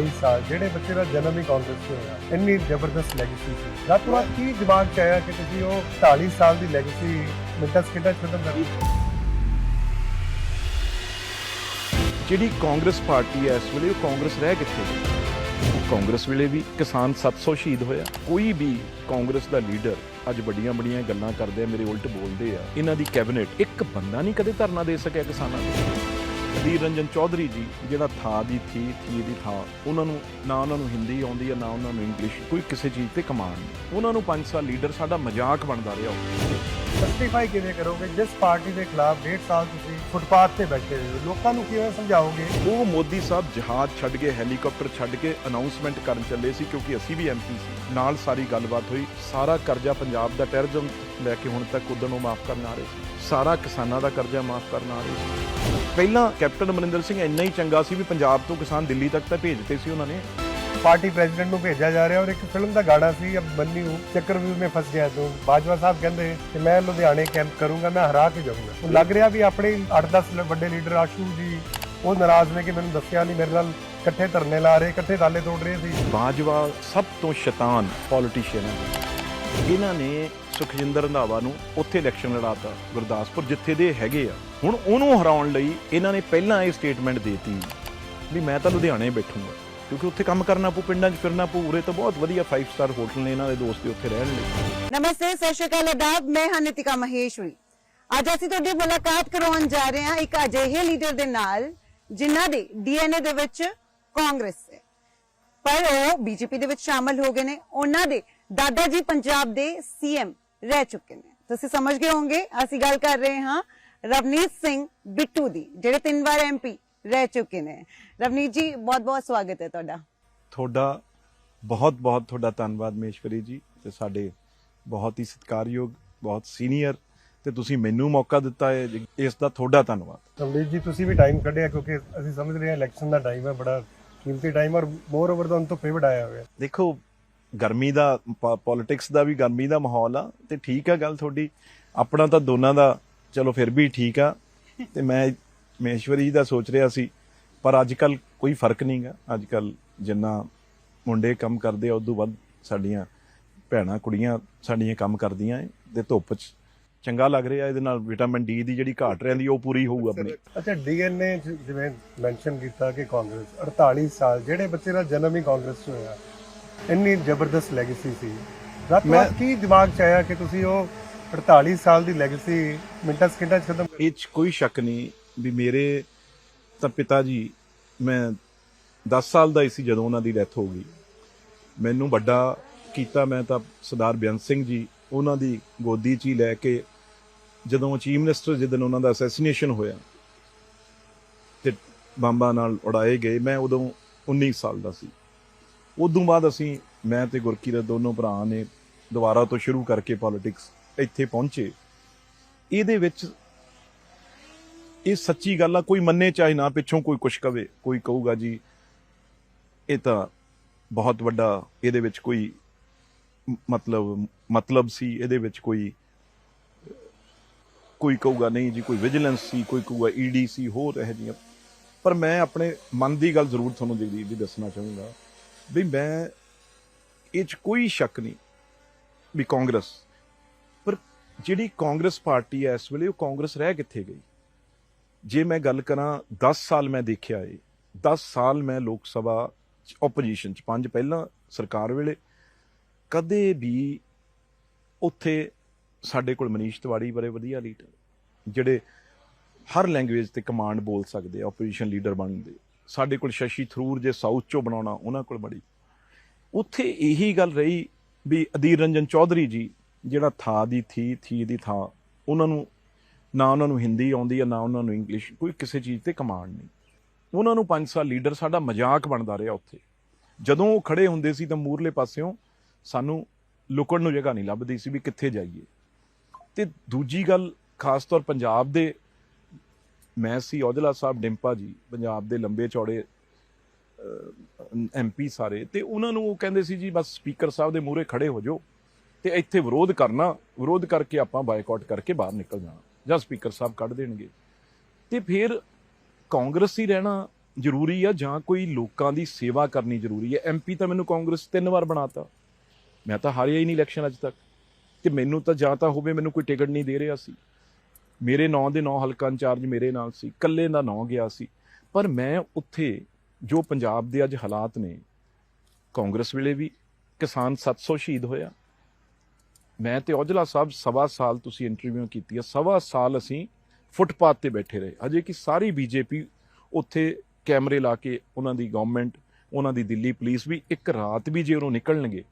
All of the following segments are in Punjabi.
48 ਸਾਲ ਜਿਹੜੇ ਬੱਚੇ ਦਾ ਜਨਮ ਹੀ ਕਾਂਗਰਸ 'ਚ ਹੋਇਆ, ਇੰਨੀ ਜ਼ਬਰਦਸਤ ਲੈਗੇਸੀ ਸੀ। ਰਾਤੋਂ ਰਾਤ ਕੀ ਦਿਮਾਗ 'ਚ ਆਇਆ ਕਿ ਤੁਸੀਂ ਉਹ 48 ਸਾਲ ਦੀ ਲੈਗੇਸੀ ਮਿੰਟਾਂ, ਸਕਿੰਟਾਂ 'ਚ ਖਤਮ ਕਰ ਜਿਹੜੀ ਕਾਂਗਰਸ ਪਾਰਟੀ ਹੈ, ਇਸ ਵੇਲੇ ਉਹ ਕਾਂਗਰਸ ਰਹਿ ਕਿੱਥੇ ਗਈ? ਕਾਂਗਰਸ ਵੇਲੇ ਵੀ ਕਿਸਾਨ 700 ਸ਼ਹੀਦ ਹੋਇਆ। ਕੋਈ ਵੀ ਕਾਂਗਰਸ ਦਾ ਲੀਡਰ ਅੱਜ ਵੱਡੀਆਂ ਵੱਡੀਆਂ ਗੱਲਾਂ ਕਰਦੇ ਆ, ਮੇਰੇ ਉਲਟ ਬੋਲਦੇ ਆ, ਇਹਨਾਂ ਦੀ ਕੈਬਨਿਟ ਇੱਕ ਬੰਦਾ ਨਹੀਂ ਕਦੇ ਧਰਨਾ ਦੇ ਸਕਿਆ ਕਿਸਾਨਾਂ ਨੂੰ। ਅਧੀਰ ਰੰਜਨ ਚੌਧਰੀ ਜੀ, ਜਿਹੜਾ ਥਾਂ ਦੀ ਥੀ ਥੀ ਦੀ ਥਾਂ, ਉਹਨਾਂ ਨੂੰ, ਨਾ ਉਹਨਾਂ ਨੂੰ ਹਿੰਦੀ ਆਉਂਦੀ ਹੈ ਨਾ ਉਹਨਾਂ ਨੂੰ ਇੰਗਲਿਸ਼, ਕੋਈ ਕਿਸੇ ਚੀਜ਼ ਤੇ ਕਮਾਨ ਨਹੀਂ। ਉਹਨਾਂ ਨੂੰ 5 ਸਾਲ ਲੀਡਰ, ਸਾਡਾ ਮਜ਼ਾਕ ਬਣਦਾ ਰਿਹਾ ਜਸਟੀਫਾਈ ਕਿਵੇਂ ਕਰੋਗੇ? ਜਿਸ ਪਾਰਟੀ ਦੇ ਖਿਲਾਫ ਡੇਢ ਸਾਲ ਤੁਸੀਂ ਫੁੱਟਪਾਥ ਤੇ ਬੈਠੇ ਹੋ, ਲੋਕਾਂ ਨੂੰ ਕਿਵੇਂ ਸਮਝਾਓਗੇ? ਉਹ ਮੋਦੀ ਸਾਹਿਬ ਜਹਾਜ਼ ਛੱਡ ਕੇ, ਹੈਲੀਕਾਪਟਰ ਛੱਡ ਕੇ ਅਨਾਉਂਸਮੈਂਟ ਕਰਨ ਚੱਲੇ ਸੀ ਕਿਉਂਕਿ ਅਸੀਂ ਵੀ ਐਮਪੀ ਸੀ। ਨਾਲ ਸਾਰੀ ਗੱਲਬਾਤ ਹੋਈ। ਸਾਰਾ ਕਰਜ਼ਾ ਪੰਜਾਬ ਦਾ ਟੈਰਰਿਜ਼ਮ ਲੈ ਕੇ ਹੁਣ ਤੱਕ ਉਦੋਂ ਨੂੰ ਮਾਫ ਕਰਨ ਆ ਰਹੇ ਸੀ। ਸਾਰਾ ਕਿਸਾਨਾਂ ਦਾ ਕਰਜ਼ਾ ਮਾਫ ਕਰਨ ਆ ਰਹੇ ਸੀ। ਪਹਿਲਾਂ ਕੈਪਟਨ ਅਮਰਿੰਦਰ ਸਿੰਘ ਇੰਨਾ ਹੀ ਚੰਗਾ ਸੀ ਵੀ ਪੰਜਾਬ ਤੋਂ ਕਿਸਾਨ ਦਿੱਲੀ ਤੱਕ ਤਾਂ ਭੇਜਦੇ ਸੀ ਉਹਨਾਂ ਨੇ। ਪਾਰਟੀ ਪ੍ਰੈਜ਼ੀਡੈਂਟ ਨੂੰ ਭੇਜਿਆ ਜਾ ਰਿਹਾ ਔਰ ਇੱਕ ਫਿਲਮ ਦਾ ਗਾਣਾ ਸੀ ਅਬ ਬੰਨੀ ਹੂੰ। ਚੱਕਰਵਿਊ ਮੈਂ ਫਸ ਗਿਆ ਤੂੰ। ਬਾਜਵਾ ਸਾਹਿਬ ਕਹਿੰਦੇ ਕਿ ਮੈਂ ਲੁਧਿਆਣੇ ਕੈਂਪ ਕਰੂੰਗਾ ਮੈਂ ਹਰਾ ਕੇ ਜਾਊਂਗਾ। ਲੱਗ ਰਿਹਾ ਵੀ ਆਪਣੇ 8-10 ਵੱਡੇ ਲੀਡਰ ਆਸ਼ੂ ਜੀ ਉਹ ਨਾਰਾਜ਼ ਨੇ ਕਿ ਮੈਨੂੰ ਦੱਸਿਆ ਨਹੀਂ ਮੇਰੇ ਨਾਲ ਇਕੱਠੇ ਧਰਨੇ ਲਾ ਰਹੇ ਇਕੱਠੇ ਤਾਲੇ ਤੋੜ ਰਹੇ ਸੀ। ਬਾਜਵਾ ਸਭ ਤੋਂ ਸ਼ੈਤਾਨ ਪੋਲੀਟੀਸ਼ੀਅਨ ਹੈ। ਇਹਨਾਂ ਨੇ ਸੁਖਜਿੰਦਰ ਰੰਧਾਵਾ ਨੂੰ ਉੱਥੇ ਇਲੈਕਸ਼ਨ ਲੜਾਤਾ ਗੁਰਦਾਸਪੁਰ ਜਿੱਥੇ ਦੇ ਹੈਗੇ ਆ। ਹੁਣ ਉਹਨੂੰ ਹਰਾਉਣ ਲਈ ਇਹਨਾਂ ਨੇ ਪਹਿਲਾਂ ਇਹ ਸਟੇਟਮੈਂਟ ਦਿੱਤੀ ਵੀ ਮੈਂ ਤਾਂ ਲੁਧਿਆਣੇ ਬੈਠੂੰਗਾ। ਕਿਉਂਕਿ ਉੱਥੇ ਕੰਮ ਕਰਨਾ ਪਊ, ਪਿੰਡਾਂ 'ਚ ਫਿਰਨਾ ਪਊ, ਉਰੇ ਤਾਂ ਬਹੁਤ ਵਧੀਆ 5 ਸਟਾਰ ਹੋਟਲ ਨੇ ਇਹਨਾਂ ਦੇ ਦੋਸਤ ਉੱਥੇ ਰਹਿਣ ਲਈ। ਨਮਸਤੇ, ਸਤਿ ਸ਼੍ਰੀ ਅਕਾਲ ਆਦਾਬ ਮੈਂ ਹਾਂ ਨਿਤਿਕਾ ਮਹੇਸ਼ਵਰੀ ਅੱਜ ਅਸੀਂ ਤੁਹਾਡੀ ਮੁਲਾਕਾਤ ਕਰਵਾਉਣ ਜਾ ਰਹੇ ਹਾਂ ਇੱਕ ਅਜਿਹੇ ਲੀਡਰ ਦੇ ਨਾਲ, ਜਿਨ੍ਹਾਂ ਦੇ ਡੀਐਨਏ ਦੇ ਵਿੱਚ ਕਾਂਗਰਸ ਹੈ। ਪਰ ਉਹ ਬੀਜੇਪੀ ਦੇ ਵਿੱਚ ਸ਼ਾਮਲ ਹੋ ਗਏ ਨੇ। ਉਹਨਾਂ ਦੇ ਦਾਦਾ ਜੀ ਪੰਜਾਬ ਦੇ ਸੀਐਮ ਰਹਿ ਚੁੱਕੇ ਨੇ। ਤੁਸੀਂ ਸਮਝ ਗਏ ਹੋਵੋਗੇ, ਅਸੀਂ ਗੱਲ ਕਰ ਰਹੇ ਹਾਂ ਰਵਨੀਤ ਸਿੰਘ ਬਿੱਟੂ ਦੀ, ਜਿਹੜੇ ਤਿੰਨ ਵਾਰ ਐਮਪੀ ਰਹਿ ਚੁੱਕੇ ਨੇ। ਰਵਨੀਤ ਜੀ ਬਹੁਤ ਬਹੁਤ ਸਵਾਗਤ ਹੈ ਤੁਹਾਡਾ। ਤੁਹਾਡਾ ਬਹੁਤ ਬਹੁਤ ਤੁਹਾਡਾ ਧੰਨਵਾਦ ਮੇਸ਼ਵਰੀ ਜੀ ਤੇ ਸਾਡੇ ਬਹੁਤ ਹੀ ਸਤਿਕਾਰਯੋਗ ਬਹੁਤ ਸੀਨੀਅਰ ਤੇ ਤੁਸੀਂ ਮੈਨੂੰ ਮੌਕਾ ਦਿੱਤਾ ਹੈ ਇਸ ਦਾ ਤੁਹਾਡਾ ਧੰਨਵਾਦ। ਰਮਨੀਤ ਜੀ ਤੁਸੀਂ ਵੀ ਟਾਈਮ ਕੱਢਿਆ ਕਿਉਂਕਿ ਅਸੀਂ ਸਮਝ ਰਹੇ ਹਾਂ ਇਲੈਕਸ਼ਨ ਦਾ ਟਾਈਮ ਹੈ ਬੜਾ ਕੀਮਤੀ ਟਾਈਮ ਔਰ ਮੋਰ ਓਵਰ ਦਾ ਹੁਣ ਤੋਂ ਫੇਵਰਟ ਆਇਆ ਹੋਇਆ ਦੇਖੋ ਗਰਮੀ ਦਾ ਪੋਲਿਟਿਕਸ ਦਾ ਵੀ ਗਰਮੀ ਦਾ ਮਾਹੌਲ ਆ ਤੇ ਠੀਕ ਆ ਗੱਲ ਤੁਹਾਡੀ। ਆਪਣਾ ਤਾਂ ਦੋਨਾਂ ਦਾ ਚਲੋ ਫਿਰ ਵੀ ਠੀਕ ਆ ਤੇ ਮੈਂ ਮਹੇਸ਼ਵਰੀ ਜੀ ਦਾ ਸੋਚ ਰਿਹਾ ਸੀ ਪਰ ਅੱਜ ਕੱਲ ਕੋਈ ਫ਼ਰਕ ਨਹੀਂਗਾ। ਅੱਜ ਕੱਲ ਜਿੰਨਾ ਮੁੰਡੇ ਕੰਮ ਕਰਦੇ ਆ ਉਦੋਂ ਵੱਧ ਸਾਡੀਆਂ ਭੈਣਾਂ ਕੁੜੀਆਂ ਸਾਡੀਆਂ ਕੰਮ ਕਰਦੀਆਂ ਏ ਤੇ ਧੁੱਪ 'ਚ ਚੰਗਾ ਲੱਗ ਰਿਹਾ ਇਹਦੇ ਨਾਲ ਵਿਟਾਮਿਨ ਡੀ ਦੀ ਜਿਹੜੀ ਘਾਟ ਰਹਿੰਦੀ ਉਹ ਪੂਰੀ ਹੋਊ ਆਪਣੀ। ਅੱਛਾ ਡੀਐਨਏ ਜਿਵੇਂ ਮੈਂਸ਼ਨ ਕੀਤਾ ਕਿ ਕਾਂਗਰਸ 48 ਸਾਲ ਜਿਹੜੇ ਬੱਚੇ ਦਾ ਜਨਮ ਹੀ ਕਾਂਗਰਸ 'ਚ ਹੋਇਆ ਇੰਨੀ ਜ਼ਬਰਦਸਤ ਲੈਗੇਸੀ ਸੀ। ਰਾਤੋਂ ਕੀ ਦਿਮਾਗ 'ਚ ਆਇਆ ਕਿ ਤੁਸੀਂ ਉਹ 48 ਸਾਲ ਦੀ ਲੈਗੇਸੀ ਮਿੰਟਾਂ ਸਕਿੰਟਾਂ 'ਚ ਖਤਮ ਇਹ 'ਚ ਕੋਈ ਸ਼ੱਕ ਨਹੀਂ ਵੀ ਮੇਰੇ ਤਾਂ ਪਿਤਾ ਜੀ, ਮੈਂ 10 ਸਾਲ ਦਾ ਹੀ ਸੀ ਜਦੋਂ ਉਹਨਾਂ ਦੀ ਡੈਥ ਹੋ ਗਈ। ਮੈਨੂੰ ਵੱਡਾ ਕੀਤਾ ਮੈਂ ਤਾਂ ਸਰਦਾਰ ਬੇਅੰਤ ਸਿੰਘ ਜੀ, ਉਹਨਾਂ ਦੀ ਗੋਦੀ 'ਚ ਹੀ ਲੈ ਕੇ ਜਦੋਂ ਚੀਫ ਮਿਨਿਸਟਰ ਜਿੱਦਨ ਉਹਨਾਂ ਦਾ ਅਸੈਸੀਨੇਸ਼ਨ ਹੋਇਆ ਤੇ ਬੰਬਾਂ ਨਾਲ ਉਡਾਏ ਗਏ, ਮੈਂ ਉਦੋਂ 19 ਸਾਲ ਦਾ ਸੀ। ਉਦੋਂ ਬਾਅਦ ਅਸੀਂ, ਮੈਂ ਤੇ ਗੁਰਕੀਰਤ ਦੋਨੋਂ ਭਰਾ ਨੇ ਦੁਬਾਰਾ ਤੋਂ ਸ਼ੁਰੂ ਕਰਕੇ ਪੋਲਿਟਿਕਸ ਇੱਥੇ ਪਹੁੰਚੇ। ਇਹਦੇ ਵਿੱਚ ਇਹ ਸੱਚੀ ਗੱਲ ਆ, ਕੋਈ ਮੰਨੇ ਚਾਹੇ ਨਾ ਪਿੱਛੋਂ ਕੋਈ ਕੁਛ ਕਵੇ, ਕੋਈ ਕਹੂਗਾ ਜੀ, ਇਹ ਤਾਂ ਬਹੁਤ ਵੱਡਾ ਇਹਦੇ ਵਿੱਚ ਕੋਈ ਮਤਲਬ ਮਤਲਬ ਸੀ, ਇਹਦੇ ਵਿੱਚ ਕੋਈ ਕੋਈ ਕਹੂਗਾ ਨਹੀਂ ਜੀ, ਕੋਈ ਵਿਜੀਲੈਂਸ ਸੀ, ਕੋਈ ਕਹੂਗਾ ਈਡੀ ਸੀ, ਹੋਰ ਇਹ ਜੀਆਂ ਪਰ ਮੈਂ ਆਪਣੇ ਮਨ ਦੀ ਗੱਲ ਜ਼ਰੂਰ ਤੁਹਾਨੂੰ ਜਗਦੀਪ ਜੀ ਦੱਸਣਾ ਚਾਹੂੰਗਾ ਵੀ ਮੈਂ ਇਹ 'ਚ ਕੋਈ ਸ਼ੱਕ ਨਹੀਂ ਵੀ ਕਾਂਗਰਸ, ਪਰ ਜਿਹੜੀ ਕਾਂਗਰਸ ਪਾਰਟੀ ਹੈ ਇਸ ਵੇਲੇ ਉਹ ਕਾਂਗਰਸ ਰਹਿ ਕਿੱਥੇ ਗਈ? ਜੇ ਮੈਂ ਗੱਲ ਕਰਾਂ 10 ਸਾਲ ਮੈਂ ਦੇਖਿਆ ਏ। 10 ਸਾਲ ਮੈਂ ਲੋਕ ਸਭਾ ਆਪੋਜੀਸ਼ਨ ਚ, ਪੰਜ ਪਹਿਲਾਂ ਸਰਕਾਰ ਵੇਲੇ, ਕਦੇ ਵੀ ਉੱਥੇ ਸਾਡੇ ਕੋਲ ਮਨੀਸ਼ ਤਿਵਾੜੀ ਬੜੇ ਵਧੀਆ ਲੀਡਰ ਜਿਹੜੇ ਹਰ ਲੈਂਗੁਏਜ ਤੇ ਕਮਾਂਡ ਬੋਲ ਸਕਦੇ ਆ ਆਪੋਜੀਸ਼ਨ ਲੀਡਰ ਬਣਦੇ ਸਾਡੇ ਕੋਲ ਸ਼ਸ਼ੀ ਥਰੂਰ ਜੇ ਸਾਊਥ ਚੋਂ ਬਣਾਉਣਾ, ਉਹਨਾਂ ਕੋਲ ਬੜੀ। ਉੱਥੇ ਇਹੀ ਗੱਲ ਰਹੀ ਵੀ ਅਧੀਰ ਰੰਜਨ ਚੌਧਰੀ ਜੀ, ਜਿਹੜਾ ਥਾ ਦੀ ਥੀ ਥੀ ਦੀ ਥਾਂ, ਉਹਨਾਂ ਨੂੰ ਨਾ ਉਹਨਾਂ ਨੂੰ ਹਿੰਦੀ ਆਉਂਦੀ ਹੈ ਨਾ ਉਹਨਾਂ ਨੂੰ ਇੰਗਲਿਸ਼, ਕੋਈ ਕਿਸੇ ਚੀਜ਼ ਤੇ ਕਮਾਂਡ ਨਹੀਂ। ਉਹਨਾਂ ਨੂੰ 5 ਸਾਲ ਲੀਡਰ ਸਾਡਾ ਮਜ਼ਾਕ ਬਣਦਾ ਰਿਹਾ ਉੱਥੇ। ਜਦੋਂ ਉਹ ਖੜੇ ਹੁੰਦੇ ਸੀ ਤਾਂ ਮੂਰਲੇ ਪਾਸਿਓਂ ਸਾਨੂੰ ਲੁਕਣ ਨੂੰ ਜਗ੍ਹਾ ਨਹੀਂ ਲੱਭਦੀ ਸੀ ਵੀ ਕਿੱਥੇ ਜਾਈਏ। ਤੇ ਦੂਜੀ ਗੱਲ, ਖਾਸ ਤੌਰ ਪੰਜਾਬ ਦੇ, ਮੈਂ ਸੀ ਔਜਲਾ ਸਾਹਿਬ ਡਿੰਪਾ ਜੀ, ਪੰਜਾਬ ਦੇ ਲੰਬੇ ਚੌੜੇ ਐਮਪੀ ਸਾਰੇ, ਤੇ ਉਹਨਾਂ ਨੂੰ ਉਹ ਕਹਿੰਦੇ ਸੀ ਜੀ, ਬਸ ਸਪੀਕਰ ਸਾਹਿਬ ਦੇ ਮੂਹਰੇ ਖੜੇ ਹੋ ਜਾਓ ਤੇ ਇੱਥੇ ਵਿਰੋਧ ਕਰਨਾ। ਵਿਰੋਧ ਕਰਕੇ ਆਪਾਂ ਬਾਈਕਾਟ ਕਰਕੇ ਬਾਹਰ ਨਿਕਲ ਜਾਣਾ। ਜਾਂ ਸਪੀਕਰ ਸਾਹਿਬ ਕੱਢ ਦੇਣਗੇ। ਤੇ ਫਿਰ ਕਾਂਗਰਸ ਹੀ ਰਹਿਣਾ ਜ਼ਰੂਰੀ ਆ ਜਾਂ ਕੋਈ ਲੋਕਾਂ ਦੀ ਸੇਵਾ ਕਰਨੀ ਜ਼ਰੂਰੀ ਹੈ ਐਮਪੀ ਤਾਂ ਮੈਨੂੰ ਕਾਂਗਰਸ ਤਿੰਨ ਵਾਰ ਬਣਾਤਾ। ਮੈਂ ਤਾਂ ਹਾਰਿਆ ਹੀ ਨਹੀਂ ਇਲੈਕਸ਼ਨ ਅੱਜ ਤੱਕ। ਤੇ ਮੈਨੂੰ ਤਾਂ ਜਾਂ ਤਾਂ ਹੋਵੇ ਮੈਨੂੰ ਕੋਈ ਟਿਕਟ ਨਹੀਂ ਦੇ ਰਿਹਾ ਸੀ। ਮੇਰੇ ਨਾਂ ਦੇ ਨਾਂ ਹਲਕਾ ਇੰਚਾਰਜ ਮੇਰੇ ਨਾਲ ਸੀ ਕੱਲੇ ਦਾ ਨਾਂ ਗਿਆ ਸੀ। ਪਰ ਮੈਂ ਉੱਥੇ ਜੋ ਪੰਜਾਬ ਦੇ ਅੱਜ ਹਾਲਾਤ ਨੇ, ਕਾਂਗਰਸ ਵੇਲੇ ਵੀ ਕਿਸਾਨ 700 ਸ਼ਹੀਦ ਹੋਇਆ। ਮੈਂ ਤੇ ਔਜਲਾ ਸਾਹਿਬ ਸਵਾ ਸਾਲ ਤੁਸੀਂ ਇੰਟਰਵਿਊ ਕੀਤੀ ਹੈ ਸਵਾ ਸਾਲ ਅਸੀਂ ਫੁੱਟਪਾਥ ਤੇ ਬੈਠੇ ਰਹੇ। ਅਜੇ ਕਿ ਸਾਰੀ ਬੀਜੇਪੀ ਉੱਥੇ ਕੈਮਰੇ ਲਾ ਕੇ ਉਹਨਾਂ ਦੀ ਗਵਰਨਮੈਂਟ ਉਹਨਾਂ ਦੀ ਦਿੱਲੀ ਪੁਲਿਸ ਵੀ ਇੱਕ ਰਾਤ ਵੀ ਜੇ ਉਹਨੂੰ ਨਿਕਲਣਗੇ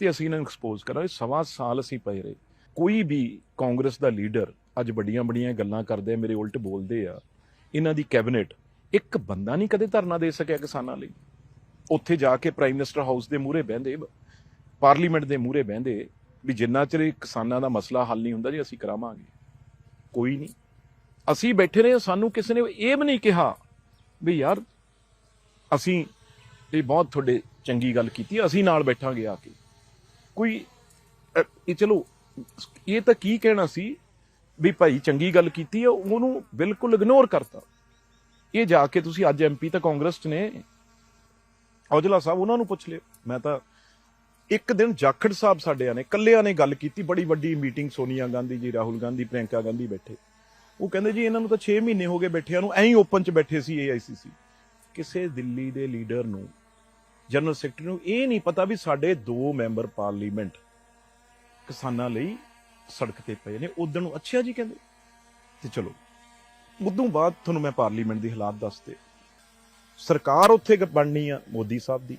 ਤੇ ਅਸੀਂ ਇਹਨਾਂ ਨੂੰ ਐਕਸਪੋਜ਼ ਕਰਾਂਗੇ। ਸਵਾ ਸਾਲ ਅਸੀਂ ਪਏ ਰਹੇ। ਕੋਈ ਵੀ ਕਾਂਗਰਸ ਦਾ ਲੀਡਰ ਅੱਜ ਵੱਡੀਆਂ ਵੱਡੀਆਂ ਗੱਲਾਂ ਕਰਦੇ ਮੇਰੇ ਉਲਟ ਬੋਲਦੇ ਆ, ਇਹਨਾਂ ਦੀ ਕੈਬਨਿਟ ਇੱਕ ਬੰਦਾ ਨਹੀਂ ਕਦੇ ਧਰਨਾ ਦੇ ਸਕਿਆ ਕਿਸਾਨਾਂ ਲਈ। ਉੱਥੇ ਜਾ ਕੇ ਪ੍ਰਾਈਮ ਮਿਨਿਸਟਰ ਹਾਊਸ ਦੇ ਮੂਹਰੇ ਬਹਿੰਦੇ ਪਾਰਲੀਮੈਂਟ ਦੇ ਮੂਹਰੇ ਬਹਿੰਦੇ ਵੀ ਜਿੰਨਾ ਚਿਰ ਇਹ ਕਿਸਾਨਾਂ ਦਾ ਮਸਲਾ ਹੱਲ ਨਹੀਂ ਹੁੰਦਾ ਜੀ, ਅਸੀਂ ਕਰਾਵਾਂਗੇ। ਕੋਈ ਨਹੀਂ। ਅਸੀਂ ਬੈਠੇ ਰਹੇ ਸਾਨੂੰ ਕਿਸੇ ਨੇ ਇਹ ਵੀ ਨਹੀਂ ਕਿਹਾ ਵੀ ਯਾਰ ਅਸੀਂ ਇਹ ਬਹੁਤ ਤੁਹਾਡੇ ਚੰਗੀ ਗੱਲ ਕੀਤੀ, ਅਸੀਂ ਨਾਲ ਬੈਠਾਂਗੇ ਆ ਕੇ। ਕੋਈ ਇਹ ਚਲੋ, ਇਹ ਤਾਂ ਕੀ ਕਹਿਣਾ ਸੀ ਵੀ ਭਾਈ ਚੰਗੀ ਗੱਲ ਕੀਤੀ ਹੈ ਉਹਨੂੰ ਬਿਲਕੁਲ ਇਗਨੋਰ ਕਰਤਾ। ਇਹ ਜਾ ਕੇ ਤੁਸੀਂ ਅੱਜ ਐਮਪੀ ਤਾਂ ਕਾਂਗਰਸ ਚ ਨੇ। ਔਜਲਾ ਸਾਹਿਬ, ਉਹਨਾਂ ਨੂੰ ਪੁੱਛ ਲਿਓ। ਮੈਂ ਤਾਂ ਇੱਕ ਦਿਨ ਜਾਖੜ ਸਾਹਿਬ ਸਾਡਿਆਂ ਨੇ ਕੱਲਿਆਂ ਨੇ ਗੱਲ ਕੀਤੀ, ਬੜੀ ਵੱਡੀ ਮੀਟਿੰਗ ਸੋਨੀਆ ਗਾਂਧੀ ਜੀ, ਰਾਹੁਲ ਗਾਂਧੀ, ਪ੍ਰਿਯੰਕਾ ਗਾਂਧੀ ਬੈਠੇ। ਉਹ ਕਹਿੰਦੇ ਜੀ ਇਹਨਾਂ ਨੂੰ ਤਾਂ 6 ਮਹੀਨੇ ਹੋ ਗਏ ਬੈਠਿਆਂ ਨੂੰ ਐਂ ਹੀ ਓਪਨ 'ਚ ਬੈਠੇ ਸੀ ਏਆਈਸੀਸੀ ਕਿਸੇ ਦਿੱਲੀ ਦੇ ਲੀਡਰ ਨੂੰ ਜਨਰਲ ਸੈਕਟਰੀ ਨੂੰ ਇਹ ਨਹੀਂ ਪਤਾ ਵੀ ਸਾਡੇ ਦੋ ਮੈਂਬਰ ਪਾਰਲੀਮੈਂਟ ਕਿਸਾਨਾਂ ਲਈ ਸੜਕ ਤੇ ਪਏ ਨੇ ਉਦੋਂ ਨੂੰ ਅੱਛਾ ਜੀ ਕਹਿੰਦੇ। ਤੇ ਚਲੋ, ਉਦੋਂ ਬਾਅਦ ਤੁਹਾਨੂੰ ਮੈਂ ਪਾਰਲੀਮੈਂਟ ਦੀ ਹਾਲਾਤ ਦੱਸਦੇ। ਸਰਕਾਰ ਉੱਥੇ ਬਣਨੀ ਆ, ਮੋਦੀ ਸਾਹਿਬ ਦੀ।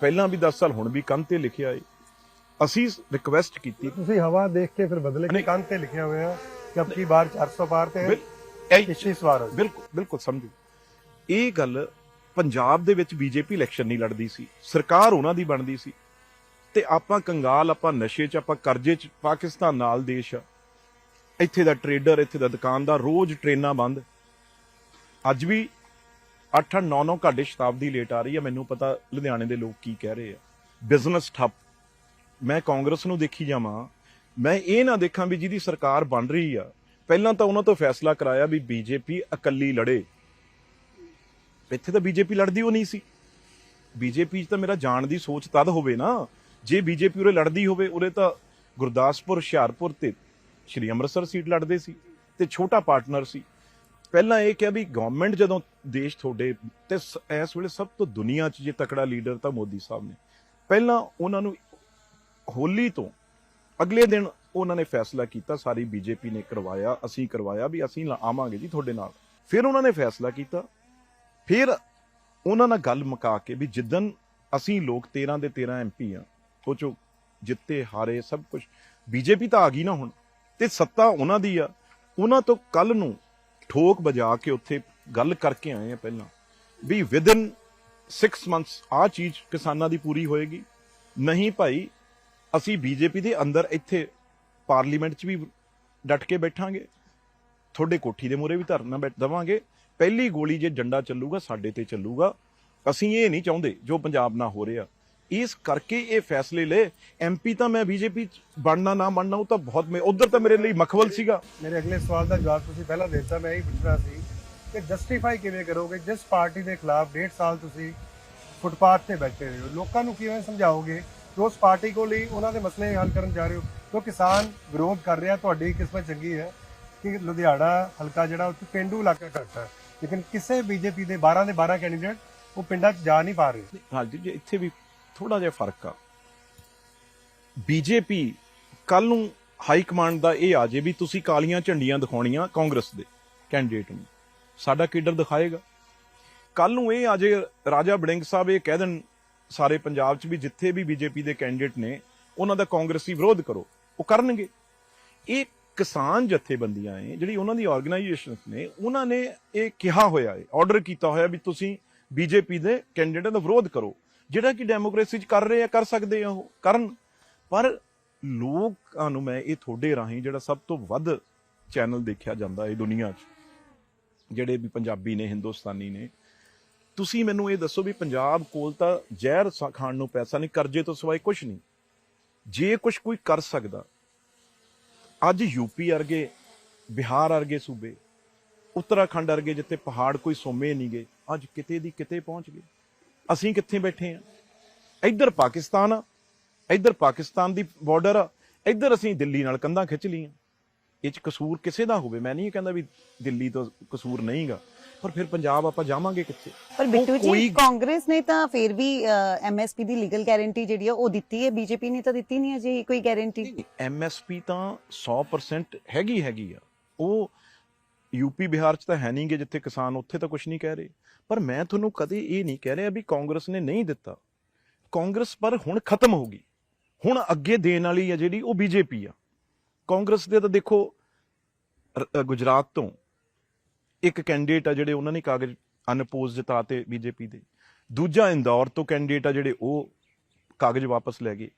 ਪਹਿਲਾਂ ਵੀ 10 ਸਾਲ ਹੁਣ ਵੀ ਕੰਨ ਤੇ ਲਿਖਿਆ ਏ। ਅਸੀਂ ਰਿਕਵੈਸਟ ਕੀਤੀ। ਤੁਸੀਂ ਹਵਾ ਦੇਖ ਕੇ ਫਿਰ ਬਦਲੇ ਨਹੀਂ। ਕੰਨ ਤੇ ਲਿਖਿਆ ਹੋਇਆ ਕਿ ਅਬ ਕੀ ਬਾਰ 400 ਪਾਰ ਤੇ ਪਿਛਲੀ ਵਾਰ ਹੋ ਬਿਲਕੁਲ ਬਿਲਕੁਲ ਸਮਝੋ। ਇਹ ਗੱਲ ਪੰਜਾਬ ਦੇ ਵਿੱਚ ਬੀਜੇਪੀ ਇਲੈਕਸ਼ਨ ਨਹੀਂ ਲੜਦੀ ਸੀ। ਸਰਕਾਰ ਉਹਨਾਂ ਦੀ ਬਣਦੀ ਸੀ। ਤੇ ਆਪਾਂ ਕੰਗਾਲ ਆਪਾਂ ਨਸ਼ੇ 'ਚ ਆਪਾਂ ਕਰਜ਼ੇ 'ਚ ਪਾਕਿਸਤਾਨ ਨਾਲ ਦੇਸ਼ ਆ। ਇੱਥੇ ਦਾ ਟਰੇਡਰ ਇੱਥੇ ਦਾ ਦੁਕਾਨਦਾਰ ਰੋਜ਼ ਟ੍ਰੇਨਾਂ ਬੰਦ। ਅੱਜ ਵੀ 8 9 9 ਘੰਟੇ ਸ਼ਤਾਬਦੀ ਲੇਟ ਆ ਰਹੀ ਹੈ। ਮੈਨੂੰ ਪਤਾ ਲੁਧਿਆਣੇ ਦੇ ਲੋਕ ਕੀ ਕਹਿ ਰਹੇ ਆ। ਬਿਜ਼ਨਸ ਠੱਪ। ਮੈਂ ਕਾਂਗਰਸ ਨੂੰ ਦੇਖੀ ਜਾਵਾਂ। ਮੈਂ ਇਹ ਨਾ ਦੇਖਾਂ ਵੀ ਜਿਹਦੀ ਸਰਕਾਰ ਬਣ ਰਹੀ ਆ। ਪਹਿਲਾਂ ਤਾਂ ਉਹਨਾਂ ਤੋਂ ਫੈਸਲਾ ਕਰਾਇਆ ਵੀ ਬੀਜੇਪੀ ਇਕੱਲੀ ਲੜੇ। ਇੱਥੇ ਤਾਂ ਬੀਜੇਪੀ ਲੜਦੀ ਉਹ ਨਹੀਂ ਸੀ। ਬੀਜੇਪੀ 'ਚ ਤਾਂ ਮੇਰਾ ਜਾਣ ਦੀ ਸੋਚ ਤਦ ਹੋਵੇ ਨਾ, ਜੇ ਬੀਜੇਪੀ ਉਰੇ ਲੜਦੀ ਹੋਵੇ, ਉਰੇ ਤਾਂ ਗੁਰਦਾਸਪੁਰ, ਹੁਸ਼ਿਆਰਪੁਰ ਤੇ ਸ਼੍ਰੀ ਅੰਮ੍ਰਿਤਸਰ ਸੀਟ ਲੜਦੇ ਸੀ ਤੇ ਛੋਟਾ ਪਾਰਟਨਰ ਸੀ। ਪਹਿਲਾਂ ਇਹ ਕਿਹਾ ਵੀ ਗਵਰਨਮੈਂਟ ਜਦੋਂ ਦੇਸ਼ ਤੁਹਾਡੇ ਤੇ ਸ- ਇਸ ਵੇਲੇ ਸਭ ਤੋਂ ਦੁਨੀਆ 'ਚ ਜੇ ਤਕੜਾ ਲੀਡਰ ਤਾਂ ਮੋਦੀ ਸਾਹਿਬ ਨੇ। ਪਹਿਲਾਂ ਉਹਨਾਂ ਨੂੰ ਹੋਲੀ ਤੋਂ ਅਗਲੇ ਦਿਨ ਉਹਨਾਂ ਨੇ ਫੈਸਲਾ ਕੀਤਾ, ਸਾਰੀ ਬੀਜੇਪੀ ਨੇ ਕਰਵਾਇਆ, ਅਸੀਂ ਕਰਵਾਇਆ ਵੀ ਅਸੀਂ ਆਵਾਂਗੇ ਜੀ ਤੁਹਾਡੇ ਨਾਲ। ਫਿਰ ਉਹਨਾਂ ਨੇ ਫੈਸਲਾ ਕੀਤਾ। ਫਿਰ ਉਹਨਾਂ ਨਾਲ ਗੱਲ ਮੁਕਾ ਕੇ ਵੀ ਜਿੱਦਨ ਅਸੀਂ ਲੋਕ 13 ਦੇ 13 ਐਮਪੀ ਆ ਉਹ ਚੋਂ ਜਿੱਤੇ, ਹਾਰੇ, ਸਭ ਕੁਝ ਬੀਜੇਪੀ ਤਾਂ ਆ ਗਈ ਨਾ ਹੁਣ। ਤੇ ਸੱਤਾ ਉਹਨਾਂ ਦੀ ਆ। ਉਹਨਾਂ ਤੋਂ ਕੱਲ ਨੂੰ ਠੋਕ ਵਜਾ ਕੇ ਉੱਥੇ ਗੱਲ ਕਰਕੇ ਆਏ ਆ ਪਹਿਲਾਂ। ਵੀ ਵਿਦਨ 6 ਮੰਥਸ ਆ ਚੀਜ਼ ਕਿਸਾਨਾਂ ਦੀ ਪੂਰੀ ਹੋਏਗੀ। ਨਹੀਂ ਭਾਈ, ਅਸੀਂ ਬੀਜੇਪੀ ਦੇ ਅੰਦਰ ਇੱਥੇ ਪਾਰਲੀਮੈਂਟ 'ਚ ਵੀ ਡਟ ਕੇ ਬੈਠਾਂਗੇ। ਤੁਹਾਡੇ ਕੋਠੀ ਦੇ ਮੂਹਰੇ ਵੀ ਧਰਨਾ ਬੈਠ ਦਵਾਂਗੇ। ਪਹਿਲੀ ਗੋਲੀ ਜੇ ਡੰਡਾ ਚੱਲੂਗਾ, ਸਾਡੇ ਤੇ ਚੱਲੂਗਾ। ਅਸੀਂ ਇਹ ਨਹੀਂ ਚਾਹੁੰਦੇ ਜੋ ਪੰਜਾਬ ਨਾਲ ਹੋ ਰਿਹਾ। ਇਸ ਕਰਕੇ ਇਹ ਫੈਸਲੇ ਲਏ। ਐਮਪੀ ਤਾਂ ਮੈਂ ਬੀਜੇਪੀ ਬਣਨਾ ਨਾ ਬਣਨਾ ਉਹ ਤਾਂ ਬਹੁਤ ਉਧਰ ਤਾਂ ਮੇਰੇ ਲਈ ਮਖਵਲ ਸੀਗਾ। ਮੇਰੇ ਅਗਲੇ ਸਵਾਲ ਦਾ ਜਵਾਬ ਤੁਸੀਂ ਪਹਿਲਾਂ ਦੇ ਦਿੱਤਾ ਮੈਂ ਇਹੀ ਪੁੱਛਣਾ ਸੀ ਕਿ ਜਸਟੀਫਾਈ ਕਿਵੇਂ ਕਰੋਗੇ? ਜਿਸ ਪਾਰਟੀ ਦੇ ਖਿਲਾਫ ਡੇਢ ਸਾਲ ਤੁਸੀਂ ਫੁੱਟਪਾਥ ਤੇ ਬੈਠੇ ਰਹੇ ਹੋ ਲੋਕਾਂ ਨੂੰ ਕਿਵੇਂ ਸਮਝਾਓਗੇ? ਕਿ ਉਸ ਪਾਰਟੀ ਕੋਲ ਹੀ ਉਹਨਾਂ ਦੇ ਮਸਲੇ ਹੱਲ ਕਰਨ ਜਾ ਰਹੇ ਹੋ ਕਿਉਂ ਕਿਸਾਨ ਵਿਰੋਧ ਕਰ ਰਿਹਾ ਤੁਹਾਡੀ ਕਿਸਮਤ ਚੰਗੀ ਹੈ ਕਿ ਲੁਧਿਆਣਾ ਹਲਕਾ ਜਿਹੜਾ ਉੱਥੇ ਪਿੰਡੂ ਇਲਾਕਾ ਘੱਟ ਹੈ ਲੇਕਿਨ ਕਿਸੇ ਬੀਜੇਪੀ ਦੇ 12 ਦੇ 12 ਕੈਂਡੀਡੇਟ ਉਹ ਪਿੰਡਾਂ 'ਚ ਜਾ ਨਹੀਂ ਪਾ ਰਹੇ। ਹਾਂਜੀ ਜੀ ਇੱਥੇ ਵੀ ਥੋੜਾ ਜਿਹਾ ਫ਼ਰਕ ਆ। ਬੀਜੇਪੀ ਕੱਲ ਨੂੰ ਹਾਈ ਕਮਾਂਡ ਦਾ ਇਹ ਆ ਜੇ ਵੀ ਤੁਸੀਂ ਕਾਲੀਆਂ ਝੰਡੀਆਂ ਦਿਖਾਉਣੀਆਂ ਕਾਂਗਰਸ ਦੇ ਕੈਂਡੀਡੇਟ ਨੂੰ। ਸਾਡਾ ਕੇਡਰ ਦਿਖਾਏਗਾ। ਕੱਲ ਨੂੰ ਇਹ ਆ ਜੇ ਰਾਜਾ ਬੜਿੰਗ ਸਾਹਿਬ ਇਹ ਕਹਿ ਦੇਣ ਸਾਰੇ ਪੰਜਾਬ 'ਚ ਵੀ ਜਿੱਥੇ ਵੀ ਬੀਜੇਪੀ ਦੇ ਕੈਂਡੀਡੇਟ ਨੇ, ਉਹਨਾਂ ਦਾ ਕਾਂਗਰਸੀ ਵਿਰੋਧ ਕਰੋ, ਉਹ ਕਰਨਗੇ। ਇਹ ਕਿਸਾਨ ਜਥੇਬੰਦੀਆਂ ਏ ਜਿਹੜੀ ਉਹਨਾਂ ਦੀ ਆਰਗੇਨਾਈਜੇਸ਼ਨਸ ਨੇ, ਉਹਨਾਂ ਨੇ ਇਹ ਕਿਹਾ ਹੋਇਆ ਏ ਆਰਡਰ ਕੀਤਾ ਹੋਇਆ ਵੀ ਤੁਸੀਂ ਬੀਜੇਪੀ ਦੇ ਕੈਂਡੀਡੇਟ ਦਾ ਵਿਰੋਧ ਕਰੋ। ਜਿਹੜਾ ਕਿ ਡੈਮੋਕ੍ਰੇਸੀ 'ਚ ਕਰ ਰਹੇ ਆ, ਕਰ ਸਕਦੇ ਆ ਉਹ, ਕਰਨ। ਪਰ ਲੋਕਾਂ ਨੂੰ ਮੈਂ ਇਹ ਤੁਹਾਡੇ ਰਾਹੀਂ ਜਿਹੜਾ ਸਭ ਤੋਂ ਵੱਧ ਚੈਨਲ ਦੇਖਿਆ ਜਾਂਦਾ ਇਹ ਦੁਨੀਆ 'ਚ, ਜਿਹੜੇ ਵੀ ਪੰਜਾਬੀ ਨੇ, ਹਿੰਦੁਸਤਾਨੀ ਨੇ, ਤੁਸੀਂ ਮੈਨੂੰ ਇਹ ਦੱਸੋ ਵੀ ਪੰਜਾਬ ਕੋਲ ਤਾਂ ਜ਼ਹਿਰ ਸਾ- ਖਾਣ ਨੂੰ ਪੈਸਾ ਨਹੀਂ, ਕਰਜ਼ੇ ਤੋਂ ਸਿਵਾਏ ਕੁਝ ਨਹੀਂ। ਜੇ ਕੁਝ ਕੋਈ ਕਰ ਸਕਦਾ, ਅੱਜ ਯੂਪੀ ਵਰਗੇ, ਬਿਹਾਰ ਵਰਗੇ ਸੂਬੇ, ਉੱਤਰਾਖੰਡ ਵਰਗੇ ਜਿੱਥੇ ਪਹਾੜ ਕੋਈ ਸੋਮੇ ਨਹੀਂ ਗਏ ਅੱਜ ਕਿਤੇ ਦੀ ਕਿਤੇ ਪਹੁੰਚ ਗਏ। ਅਸੀਂ ਕਿੱਥੇ ਬੈਠੇ ਆ? ਇੱਧਰ ਪਾਕਿਸਤਾਨ ਆ ਇੱਧਰ ਪਾਕਿਸਤਾਨ ਦੀ ਬਾਰਡਰ ਆ ਇੱਧਰ ਅਸੀਂ ਦਿੱਲੀ ਨਾਲ ਕੰਧਾਂ ਖਿੱਚ ਲਈਆਂ। ਇਹ ਚ ਕਸੂਰ ਕਿਸੇ ਦਾ ਹੋਵੇ? ਮੈਂ ਨਹੀਂ ਕਹਿੰਦਾ ਵੀ ਦਿੱਲੀ ਤੋਂ ਕਸੂਰ ਨਹੀਂਗਾ ਪਰ ਫਿਰ ਪੰਜਾਬ ਆਪਾਂ ਜਾਵਾਂਗੇ ਕਿੱਥੇ? ਪਰ ਬਿੱਟੂ ਜੀ ਕਾਂਗਰਸ ਨੇ ਤਾਂ ਫਿਰ ਵੀ ਐਮਐਸਪੀ ਦੀ ਲੀਗਲ ਗਾਰੰਟੀ ਜਿਹੜੀ ਆ ਉਹ ਦਿੱਤੀ ਹੈ? ਬੀਜੇਪੀ ਨੇ ਤਾਂ ਦਿੱਤੀ ਨਹੀਂ ਅਜੇ ਕੋਈ ਗਾਰੰਟੀ ਐਮਐਸਪੀ ਤਾਂ 100% ਹੈਗੀ ਹੈਗੀ ਆ। ਉਹ ਯੂਪੀ ਬਿਹਾਰ ਚ ਤਾਂ ਹੈ ਨਹੀਂਗੇ ਜਿੱਥੇ ਕਿਸਾਨ ਉੱਥੇ ਤਾਂ ਕੁਝ ਨਹੀਂ ਕਹਿ ਰਹੇ। ਪਰ ਮੈਂ ਤੁਹਾਨੂੰ ਕਦੇ ਇਹ ਨਹੀਂ ਕਹਿ ਰਿਹਾ ਵੀ ਕਾਂਗਰਸ ਨੇ ਨਹੀਂ ਦਿੱਤਾ। ਕਾਂਗਰਸ ਪਰ ਹੁਣ ਖਤਮ ਹੋ ਗਈ। ਹੁਣ ਅੱਗੇ ਦੇਣ ਵਾਲੀ ਆ ਜਿਹੜੀ ਉਹ ਬੀਜੇਪੀ ਆ। ਕਾਂਗਰਸ ਦੇ ਤਾਂ ਦੇਖੋ ਗੁਜਰਾਤ ਤੋਂ ਇੱਕ ਕੈਂਡੀਡੇਟ ਆ ਜਿਹੜੇ ਉਹਨਾਂ ਨੇ ਕਾਗਜ਼ ਅਨਪੋਜ਼ ਜਿਤਾਤੇ ਬੀਜੇਪੀ ਦੇ। ਦੂਜਾ ਇੰਦੌਰ ਤੋਂ ਕੈਂਡੀਡੇਟ ਆ ਜਿਹੜੇ ਉਹ ਕਾਗਜ਼ ਵਾਪਸ ਲੈ ਗਏ।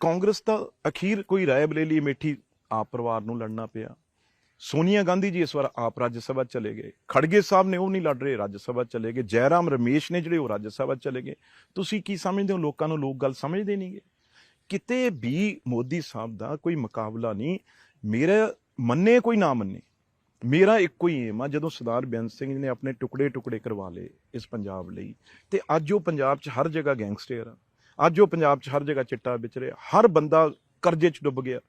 ਕਾਂਗਰਸ ਤਾਂ ਅਖੀਰ ਕੋਈ ਰਾਏ ਬਰੇਲੀ ਮੇਠੀ ਆਪ ਪਰਿਵਾਰ ਨੂੰ ਲੜਨਾ ਪਿਆ। ਸੋਨੀਆ ਗਾਂਧੀ ਜੀ ਇਸ ਵਾਰ ਆਪ ਰਾਜ ਸਭਾ ਚਲੇ ਗਏ। ਖੜਗੇ ਸਾਹਿਬ ਨੇ ਉਹ ਨਹੀਂ ਲੜ ਰਹੇ, ਰਾਜ ਸਭਾ ਚਲੇ ਗਏ। ਜੈਰਾਮ ਰਮੇਸ਼ ਨੇ ਜਿਹੜੇ ਉਹ ਰਾਜ ਸਭਾ ਚਲੇ ਗਏ। ਤੁਸੀਂ ਕੀ ਸਮਝਦੇ ਹੋ? ਲੋਕਾਂ ਨੂੰ ਲੋਕ ਗੱਲ ਸਮਝਦੇ ਨਹੀਂਗੇ ਕਿਤੇ ਵੀ ਮੋਦੀ ਸਾਹਿਬ ਦਾ ਕੋਈ ਮੁਕਾਬਲਾ ਨਹੀਂ, ਮੇਰਾ ਮੰਨੇ ਕੋਈ ਨਾ ਮੰਨੇ। ਮੇਰਾ ਇੱਕੋ ਹੀ ਏਮ ਆ, ਜਦੋਂ ਸਰਦਾਰ ਬੇਅੰਤ ਸਿੰਘ ਜੀ ਨੇ ਆਪਣੇ ਟੁਕੜੇ ਟੁਕੜੇ ਕਰਵਾ ਲਏ ਇਸ ਪੰਜਾਬ ਲਈ, ਤੇ ਅੱਜ ਉਹ ਪੰਜਾਬ 'ਚ ਹਰ ਜਗ੍ਹਾ ਗੈਂਗਸਟਰ ਆ। ਅੱਜ ਉਹ ਪੰਜਾਬ 'ਚ ਹਰ ਜਗ੍ਹਾ ਚਿੱਟਾ ਵਿਚ ਰਿਹਾ। ਹਰ ਬੰਦਾ ਕਰਜ਼ੇ 'ਚ ਡੁੱਬ ਗਿਆ।